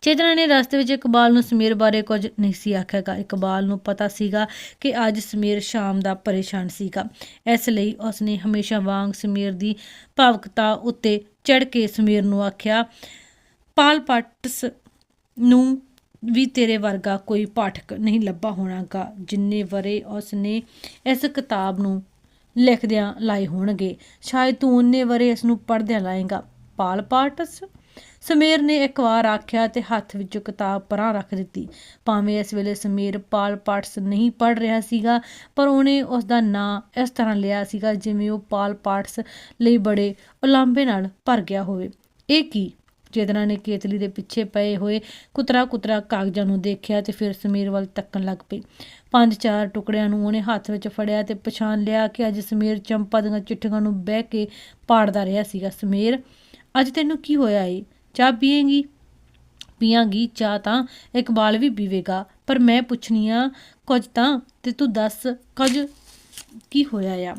ਚੇਤਨਾ ਨੇ ਰਸਤੇ ਵਿੱਚ ਇਕਬਾਲ ਨੂੰ ਸਮੀਰ ਬਾਰੇ ਕੁਝ ਨਹੀਂ ਸੀ ਆਖਿਆ ਆਖਿਆਗਾ ਇਕਬਾਲ ਨੂੰ ਪਤਾ ਸੀਗਾ ਕਿ ਅੱਜ ਸਮੀਰ ਸ਼ਾਮ ਦਾ ਪਰੇਸ਼ਾਨ ਸੀਗਾ। ਇਸ ਲਈ ਉਸਨੇ ਹਮੇਸ਼ਾ ਵਾਂਗ ਸਮੀਰ ਦੀ ਭਾਵਕਤਾ ਉੱਤੇ ਚੜ ਕੇ ਸਮੀਰ ਨੂੰ ਆਖਿਆ ਪਾਲ ਪਾਟਸ ਨੂੰ ਵੀ ਤੇਰੇ ਵਰਗਾ ਕੋਈ ਪਾਠਕ ਨਹੀਂ ਲੱਭਾ ਹੋਣਾਗਾ, ਜਿੰਨੇ ਵਰੇ ਉਸਨੇ ਇਸ ਕਿਤਾਬ ਨੂੰ ਲਿਖਦਿਆਂ ਲਾਏ ਹੋਣਗੇ। ਸ਼ਾਇਦ ਤੂੰ ਉਹਨੇ ਵਰੇ ਇਸ ਨੂੰ ਪੜ੍ਹਦਿਆਂ ਲਾਏਗਾ। ਪਾਲ ਪਾਟਸ ਸਮੀਰ ਨੇ ਇੱਕ ਵਾਰ ਆਖਿਆ ਤੇ ਹੱਥ ਵਿੱਚੋਂ ਕਿਤਾਬ ਪਰਾਂ ਰੱਖ ਦਿੱਤੀ। ਭਾਵੇਂ ਇਸ ਵੇਲੇ ਸਮੀਰ ਪਾਲ ਪਾਟਸ ਨਹੀਂ ਪੜ੍ਹ ਰਿਹਾ ਸੀਗਾ, ਪਰ ਉਹਨੇ ਉਸ ਦਾ ਨਾਂ ਇਸ ਤਰ੍ਹਾਂ ਲਿਆ ਸੀਗਾ ਜਿਵੇਂ ਉਹ ਪਾਲ ਪਾਟਸ ਲਈ ਬੜੇ ਉਲਾਂਭੇ ਨਾਲ ਭਰ ਗਿਆ ਹੋਵੇ। ਇਹ ਕੀ? ਚੇਤਨਾ ਨੇ ਕੇਤਲੀ ਦੇ ਪਿੱਛੇ ਪਏ ਹੋਏ ਕੁਤਰਾ ਕੁਤਰਾ ਕਾਗਜ਼ਾਂ ਨੂੰ ਦੇਖਿਆ ਤੇ ਫਿਰ ਸਮੀਰ ਵੱਲ ਤੱਕਣ ਲੱਗ ਪਈ। ਪੰਜ ਚਾਰ ਟੁਕੜਿਆਂ ਨੂੰ ਉਹਨੇ ਹੱਥ ਵਿੱਚ ਫੜਿਆ ਤੇ ਪਛਾਣ ਲਿਆ ਕਿ ਅੱਜ ਸਮੀਰ ਚੰਪਾ ਦੀਆਂ ਚਿੱਠੀਆਂ ਨੂੰ ਬਹਿ ਕੇ ਪਾੜਦਾ ਰਿਹਾ ਸੀਗਾ। ਸਮੀਰ, ਅੱਜ ਤੈਨੂੰ ਕੀ ਹੋਇਆ ਏ? ਚਾਹ ਪੀਏਂਗੀ? ਪੀਆਂਗੀ, ਚਾਹ ਤਾਂ ਇਕਬਾਲ ਵੀ ਪੀਵੇਗਾ, ਪਰ ਮੈਂ ਪੁੱਛਣੀ ਆ, ਕੁਝ ਤਾਂ ਤੇ ਤੂੰ ਦੱਸ ਕੁਝ ਕੀ ਹੋਇਆ ਆ?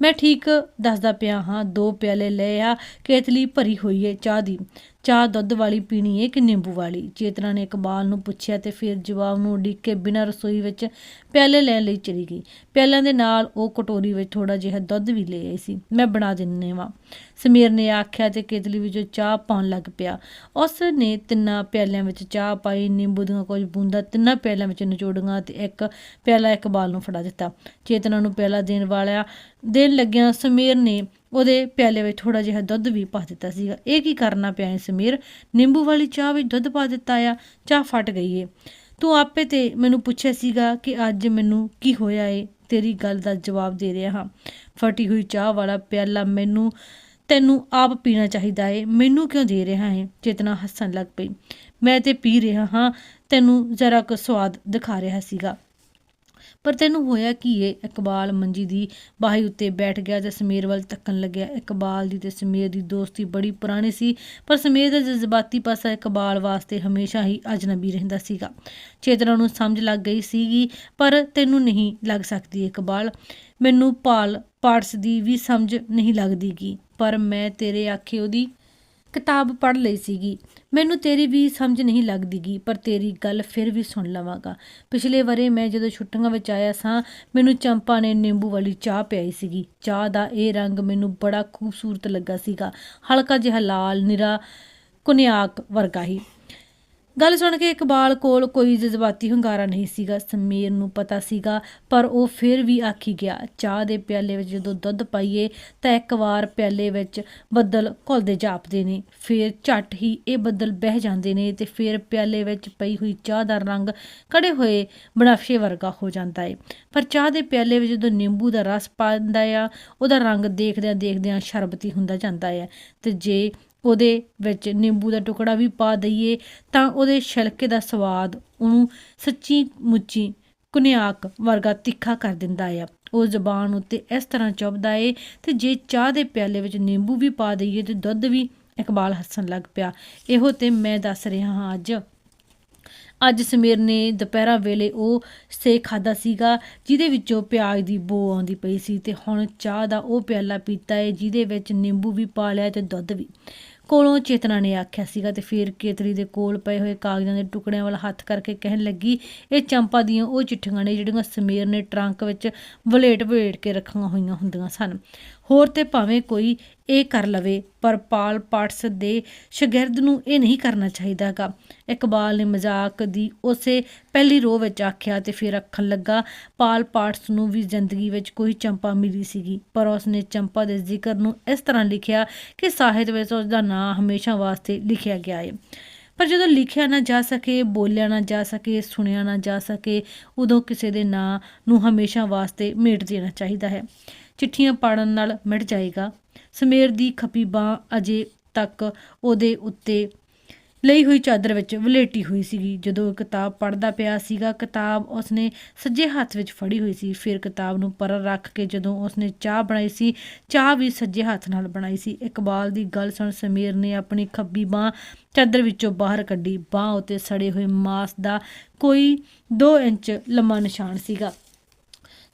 ਮੈਂ ਠੀਕ ਦੱਸਦਾ ਪਿਆ ਹਾਂ, ਦੋ ਪਿਆਲੇ ਲਏ ਆ, ਕੇਤਲੀ ਭਰੀ ਹੋਈ ਏ ਚਾਹ ਦੀ। ਚਾਹ ਦੁੱਧ ਵਾਲੀ ਪੀਣੀ ਏ ਕਿ ਨਿੰਬੂ ਵਾਲੀ? ਚੇਤਨਾ ਨੇ ਇਕਬਾਲ ਨੂੰ ਪੁੱਛਿਆ ਤੇ ਫਿਰ ਜਵਾਬ ਨੂੰ ਉਡੀਕ ਕੇ ਬਿਨਾਂ ਰਸੋਈ ਵਿੱਚ ਪਿਆਲੇ ਲੈਣ ਲਈ ਚਲੀ ਗਈ। ਪਿਆਲਿਆਂ ਦੇ ਨਾਲ ਉਹ ਕਟੋਰੀ ਵਿੱਚ ਥੋੜਾ ਜਿਹਾ ਦੁੱਧ ਵੀ ਲੈ ਆਈ ਸੀ। ਮੈਂ ਬਣਾ ਦਿੰਨੇ ਵਾਂ। ਸਮੀਰ ਨੇ ਆਖਿਆ ਤੇ ਕੇਤਲੀ ਵਿੱਚੋਂ ਚਾਹ ਪਾਉਣ ਲੱਗ ਪਿਆ। ਉਸ ਨੇ ਤਿੰਨਾਂ ਪਿਆਲਿਆਂ ਵਿੱਚ ਚਾਹ ਪਾਈ, ਨਿੰਬੂ ਦੀਆਂ ਕੁਝ ਬੂੰਦਾਂ ਤਿੰਨਾਂ ਪਿਆਲਿਆਂ ਵਿੱਚ ਨਿਚੋੜੀਆਂ ਤੇ ਇੱਕ ਪਿਆਲਾ ਇਕਬਾਲ ਨੂੰ ਫੜਾ ਦਿੱਤਾ। ਚੇਤਨਾ ਨੂੰ ਪਿਆਲਾ ਦੇਣ ਵਾਲਿਆ ਦੇਣ ਲੱਗਿਆ ਸਮੀਰ ਨੇ ਉਹਦੇ ਪਿਆਲੇ ਵਿੱਚ ਥੋੜਾ ਜਿਹਾ ਦੁੱਧ ਵੀ ਪਾ ਦਿੱਤਾ ਸੀਗਾ। ਇਹ ਕੀ ਕਰਨਾ ਪਿਆ ਹੈ ਸਮੀਰ? ਨਿੰਬੂ ਵਾਲੀ ਚਾਹ ਵਿੱਚ ਦੁੱਧ ਪਾ ਦਿੱਤਾ ਆ, ਚਾਹ ਫਟ ਗਈ ਏ। ਤੂੰ ਆਪੇ ਤੇ ਮੈਨੂੰ ਪੁੱਛਿਆ ਸੀਗਾ ਕਿ ਅੱਜ ਮੈਨੂੰ ਕੀ ਹੋਇਆ ਏ? ਤੇਰੀ ਗੱਲ ਦਾ ਜਵਾਬ ਦੇ ਰਿਹਾ ਹਾਂ। ਫਟੀ ਹੋਈ ਚਾਹ ਵਾਲਾ ਪਿਆਲਾ ਮੈਨੂੰ, ਤੈਨੂੰ ਆਪ ਪੀਣਾ ਚਾਹੀਦਾ ਏ। ਮੈਨੂੰ ਕਿਉਂ ਦੇ ਰਿਹਾ ਹੈ? ਚੇਤਨਾ ਹੱਸਣ ਲੱਗ ਪਈ। ਮੈਂ ਤੇ ਪੀ ਰਿਹਾ ਹਾਂ। ਤੈਨੂੰ ਜ਼ਰਾ ਕੁ ਸਵਾਦ ਦਿਖਾ ਰਿਹਾ ਸੀਗਾ। ਪਰ ਤੈਨੂੰ ਹੋਇਆ ਕੀ ਏ? ਇਕਬਾਲ ਮੰਜੀ ਦੀ ਬਾਹੀ ਉੱਤੇ ਬੈਠ ਗਿਆ ਤੇ ਸਮੀਰ ਵੱਲ ਤੱਕਣ ਲੱਗਿਆ। ਇਕਬਾਲ ਦੀ ਤੇ ਸਮੀਰ ਦੀ ਦੋਸਤੀ ਬੜੀ ਪੁਰਾਣੀ ਸੀ, ਪਰ ਸਮੀਰ ਦਾ ਜਜ਼ਬਾਤੀ ਪਾਸਾ ਇਕਬਾਲ ਵਾਸਤੇ ਹਮੇਸ਼ਾ ਹੀ ਅਜਨਬੀ ਰਹਿੰਦਾ ਸੀਗਾ। ਚੇਤਨਾ ਨੂੰ ਸਮਝ ਲੱਗ ਗਈ ਸੀਗੀ, ਪਰ ਤੈਨੂੰ ਨਹੀਂ ਲੱਗ ਸਕਦੀ ਇਕਬਾਲ। ਮੈਨੂੰ ਪਾਲ ਪਾਰਟਸ ਦੀ ਵੀ ਸਮਝ ਨਹੀਂ ਲੱਗਦੀਗੀ, ਪਰ ਮੈਂ ਤੇਰੇ ਆਖੇ ਉਹਦੀ ਕਿਤਾਬ ਪੜ੍ਹ ਲਈ ਸੀਗੀ। ਮੈਨੂੰ ਤੇਰੀ ਵੀ ਸਮਝ ਨਹੀਂ ਲੱਗਦੀਗੀ, ਪਰ ਤੇਰੀ ਗੱਲ ਫਿਰ ਵੀ ਸੁਣ ਲਵਾਂਗਾ। ਪਿਛਲੇ ਵਰੇ ਮੈਂ ਜਦੋਂ ਛੁੱਟੀਆਂ ਵਿੱਚ ਆਇਆ ਸਾਂ, ਮੈਨੂੰ ਚੰਪਾ ਨੇ ਨਿੰਬੂ ਵਾਲੀ ਚਾਹ ਪਿਆਈ ਸੀਗੀ। ਚਾਹ ਦਾ ਇਹ ਰੰਗ ਮੈਨੂੰ ਬੜਾ ਖੂਬਸੂਰਤ ਲੱਗਾ ਸੀਗਾ। ਹਲਕਾ ਜਿਹਾ ਲਾਲ, ਨਿਰਾ, ਕੁਨਿਆਕ ਵਰਗਾ ਹੀ। ਗੱਲ ਸੁਣ ਕੇ ਇਕਬਾਲ ਕੋਲ ਕੋਈ ਜਜ਼ਬਾਤੀ ਹੁੰਗਾਰਾ ਨਹੀਂ ਸੀਗਾ, ਸਮੀਰ ਨੂੰ ਪਤਾ ਸੀਗਾ, ਪਰ ਉਹ ਫਿਰ ਵੀ ਆਖੀ ਗਿਆ, ਚਾਹ ਦੇ ਪਿਆਲੇ ਵਿੱਚ ਜਦੋਂ ਦੁੱਧ ਪਾਈਏ ਤਾਂ ਇੱਕ ਵਾਰ ਪਿਆਲੇ ਵਿੱਚ ਬੱਦਲ ਘੁਲਦੇ ਜਾਪਦੇ ਨੇ, ਫਿਰ ਝੱਟ ਹੀ ਇਹ ਬੱਦਲ ਬਹਿ ਜਾਂਦੇ ਨੇ ਤੇ ਫਿਰ ਪਿਆਲੇ ਵਿੱਚ ਪਈ ਹੋਈ ਚਾਹ ਦਾ ਰੰਗ ਕੜੇ ਹੋਏ ਬਨਫਸ਼ੇ ਵਰਗਾ ਹੋ ਜਾਂਦਾ ਏ। ਪਰ ਚਾਹ ਦੇ ਪਿਆਲੇ ਵਿੱਚ ਜਦੋਂ ਨਿੰਬੂ ਦਾ ਰਸ ਪਾਉਂਦਾ ਆ, ਉਹਦਾ ਰੰਗ ਦੇਖਦਿਆਂ ਦੇਖਦਿਆਂ ਸ਼ਰਬਤੀ ਹੁੰਦਾ ਜਾਂਦਾ ਹੈ ਤੇ ਜੇ ਉਹਦੇ ਵਿੱਚ ਨਿੰਬੂ ਦਾ ਟੁਕੜਾ ਵੀ ਪਾ ਦਈਏ ਤਾਂ ਉਹਦੇ ਛਿਲਕੇ ਦਾ ਸਵਾਦ ਉਹਨੂੰ ਸੱਚੀ ਮੁੱਚੀ ਕੁਨਿਆਕ ਵਰਗਾ ਤਿੱਖਾ ਕਰ ਦਿੰਦਾ ਆ। ਉਹ ਜ਼ਬਾਨ ਉੱਤੇ ਇਸ ਤਰ੍ਹਾਂ ਚੁਭਦਾ ਏ ਤੇ ਜੇ ਚਾਹ ਦੇ ਪਿਆਲੇ ਵਿੱਚ ਨਿੰਬੂ ਵੀ ਪਾ ਦਈਏ ਤੇ ਦੁੱਧ ਵੀ ਇਕਬਾਲ ਹੱਸਣ ਲੱਗ ਪਿਆ। ਇਹੋ ਤੇ ਮੈਂ ਦੱਸ ਰਿਹਾ ਹਾਂ ਅੱਜ। ਅੱਜ ਸਮੀਰ ਨੇ ਦੁਪਹਿਰਾਂ ਵੇਲੇ ਉਹ ਸੇ ਖਾਦਾ ਸੀਗਾ, ਜਿਹਦੇ ਵਿੱਚੋਂ ਪਿਆਜ਼ ਦੀ ਬੋ ਆਉਂਦੀ ਪਈ ਸੀ ਤੇ ਹੁਣ ਚਾਹ ਦਾ ਉਹ ਪਿਆਲਾ ਪੀਤਾ ਏ ਜਿਹਦੇ ਵਿੱਚ ਨਿੰਬੂ ਵੀ ਪਾ ਲਿਆ ਤੇ ਦੁੱਧ ਵੀ। ਕੋਲੋਂ ਚੇਤਨਾ ਨੇ ਆਖਿਆ ਸੀਗਾ ਤੇ ਫਿਰ ਕੇਤਰੀ ਦੇ ਕੋਲ ਪਏ ਹੋਏ ਕਾਗਜ਼ਾਂ ਦੇ ਟੁਕੜਿਆਂ ਵੱਲ ਹੱਥ ਕਰਕੇ ਕਹਿਣ ਲੱਗੀ, ਇਹ ਚੰਪਾ ਦੀਆਂ ਉਹ ਚਿੱਠੀਆਂ ਨੇ ਜਿਹੜੀਆਂ ਸਮੀਰ ਨੇ ਟਰੰਕ ਵਿੱਚ ਵਲੇਟ ਵਲੇਟ ਕੇ ਰੱਖੀਆਂ ਹੋਈਆਂ ਹੁੰਦੀਆਂ ਸਨ। ਹੋਰ ਤੇ ਭਾਵੇਂ ਕੋਈ ਇਹ ਕਰ ਲਵੇ, ਪਰ ਪਾਲ ਪਾਟਸ ਦੇ ਸ਼ਾਗਿਰਦ ਨੂੰ ਇਹ ਨਹੀਂ ਕਰਨਾ ਚਾਹੀਦਾਗਾ ਇਕਬਾਲ ਨੇ ਮਜ਼ਾਕ ਦੀ ਉਸੇ ਪਹਿਲੀ ਰੋਹ ਵਿੱਚ ਆਖਿਆ ਤੇ ਫਿਰ ਅੱਖਣ ਲੱਗਾ, ਪਾਲ ਪਾਟਸ ਨੂੰ ਵੀ ਜ਼ਿੰਦਗੀ ਵਿੱਚ ਕੋਈ ਚੰਪਾ ਮਿਲੀ ਸੀਗੀ, ਪਰ ਉਸਨੇ ਚੰਪਾ ਦੇ ਜ਼ਿਕਰ ਨੂੰ ਇਸ ਤਰ੍ਹਾਂ ਲਿਖਿਆ ਕਿ ਸਾਹਿਤ ਵਿੱਚ ਉਸ ਦਾ ਨਾਂ ਹਮੇਸ਼ਾ ਵਾਸਤੇ ਲਿਖਿਆ ਗਿਆ ਹੈ ਪਰ ਜਦੋਂ ਲਿਖਿਆ ਨਾ ਜਾ ਸਕੇ, ਬੋਲਿਆ ਨਾ ਜਾ ਸਕੇ, ਸੁਣਿਆ ਨਾ ਜਾ ਸਕੇ, ਉਦੋਂ ਕਿਸੇ ਦੇ ਨਾਂ ਨੂੰ ਹਮੇਸ਼ਾ ਵਾਸਤੇ ਮੇਟ ਦੇਣਾ ਚਾਹੀਦਾ ਹੈ। ਚਿੱਠੀਆਂ ਪਾੜਨ ਨਾਲ ਮਿਟ ਜਾਏਗਾ। ਸਮੇਰ ਦੀ ਖੱਬੀ ਬਾਹ ਅਜੇ ਤੱਕ ਉਹਦੇ ਉੱਤੇ ਲਈ ਹੋਈ ਚਾਦਰ ਵਿੱਚ ਵਲੇਟੀ ਹੋਈ ਸੀਗੀ। ਜਦੋਂ ਕਿਤਾਬ ਪੜ੍ਹਦਾ ਪਿਆ ਸੀਗਾ, ਕਿਤਾਬ ਉਸਨੇ ਸੱਜੇ ਹੱਥ ਵਿੱਚ ਫੜੀ ਹੋਈ ਸੀ। ਫਿਰ ਕਿਤਾਬ ਨੂੰ ਪਰਰ ਰੱਖ ਕੇ ਜਦੋਂ ਉਸਨੇ ਚਾਹ ਬਣਾਈ ਸੀ, ਚਾਹ ਵੀ ਸੱਜੇ ਹੱਥ ਨਾਲ ਬਣਾਈ ਸੀ। ਇਕਬਾਲ ਦੀ ਗੱਲ ਸੁਣ ਸਮੀਰ ਨੇ ਆਪਣੀ ਖੱਬੀ ਬਾਹ ਚਾਦਰ ਵਿੱਚੋਂ ਬਾਹਰ ਕੱਢੀ। ਬਾਹ ਉਤੇ ਸੜੇ ਹੋਏ ਮਾਸ ਦਾ ਕੋਈ 2 ਇੰਚ ਲੰਮਾ ਨਿਸ਼ਾਨ ਸੀਗਾ।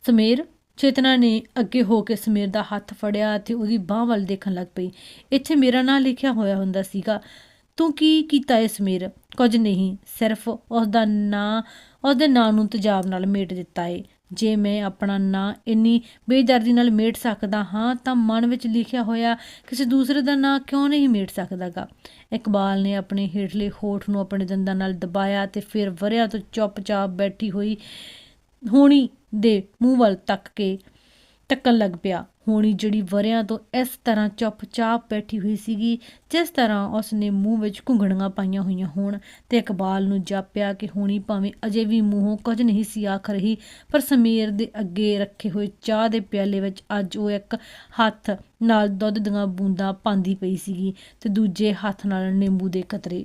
ਸਮੀਰ ਚੇਤਨਾ ਨੇ ਅੱਗੇ ਹੋ ਕੇ ਸਮੀਰ ਦਾ ਹੱਥ ਫੜਿਆ ਤੇ ਉਹਦੀ ਬਾਹ ਵੱਲ ਦੇਖਣ ਲੱਗ ਪਈ। ਇੱਥੇ ਮੇਰਾ ਨਾਂ ਲਿਖਿਆ ਹੋਇਆ ਹੁੰਦਾ ਸੀਗਾ। ਤੂੰ ਕੀ ਕੀਤਾ ਏ ਸਮੀਰ? ਕੁਝ ਨਹੀਂ, ਸਿਰਫ ਉਸ ਦਾ ਨਾਂ ਉਸ ਦੇ ਨਾਂ ਨੂੰ ਤਜਾਬ ਨਾਲ ਮੇਟ ਦਿੱਤਾ ਏ। ਜੇ ਮੈਂ ਆਪਣਾ ਨਾਂ ਇੰਨੀ ਬੇਦਰਦੀ ਨਾਲ ਮੇਟ ਸਕਦਾ ਹਾਂ, ਤਾਂ ਮਨ ਵਿੱਚ ਲਿਖਿਆ ਹੋਇਆ ਕਿਸੇ ਦੂਸਰੇ ਦਾ ਨਾਂ ਕਿਉਂ ਨਹੀਂ ਮੇਟ ਸਕਦਾਗਾ? ਇਕਬਾਲ ਨੇ ਆਪਣੇ ਹੇਠਲੇ ਹੋਠ ਨੂੰ ਆਪਣੇ ਦੰਦਾਂ ਨਾਲ ਦਬਾਇਆ ਤੇ ਫਿਰ ਵਰਿਆਂ ਤੋਂ ਚੁੱਪਚਾਪ ਬੈਠੀ ਹੋਈ ਹੋਣੀ ਦੇ ਮੂੰਹ ਵੱਲ ਤੱਕ ਕੇ ਤੱਕਣ ਲੱਗ ਪਿਆ। ਹੋਣੀ ਜਿਹੜੀ ਵਰਿਆਂ ਤੋਂ ਇਸ ਤਰ੍ਹਾਂ ਚੁੱਪਚਾਪ ਬੈਠੀ ਹੋਈ ਸੀਗੀ, ਜਿਸ ਤਰ੍ਹਾਂ ਉਸ ਨੇ ਮੂੰਹ ਵਿੱਚ ਘੁੰਗਣੀਆਂ ਪਾਈਆਂ ਹੋਈਆਂ ਹੋਣ ਤੇ ਇਕਬਾਲ ਨੂੰ ਜਾਪਿਆ ਕਿ ਹੋਣੀ ਭਾਵੇਂ ਅਜੇ ਵੀ ਮੂੰਹੋਂ ਕੁਝ ਨਹੀਂ ਸੀ ਆਖ ਰਹੀ, ਪਰ ਸਮੀਰ ਦੇ ਅੱਗੇ ਰੱਖੇ ਹੋਏ ਚਾਹ ਦੇ ਪਿਆਲੇ ਵਿੱਚ ਅੱਜ ਉਹ ਇੱਕ ਹੱਥ ਨਾਲ ਦੁੱਧ ਦੀਆਂ ਬੂੰਦਾਂ ਪਾਉਂਦੀ ਪਈ ਸੀਗੀ ਤੇ ਦੂਜੇ ਹੱਥ ਨਾਲ ਨਿੰਬੂ ਦੇ ਕਤਰੇ।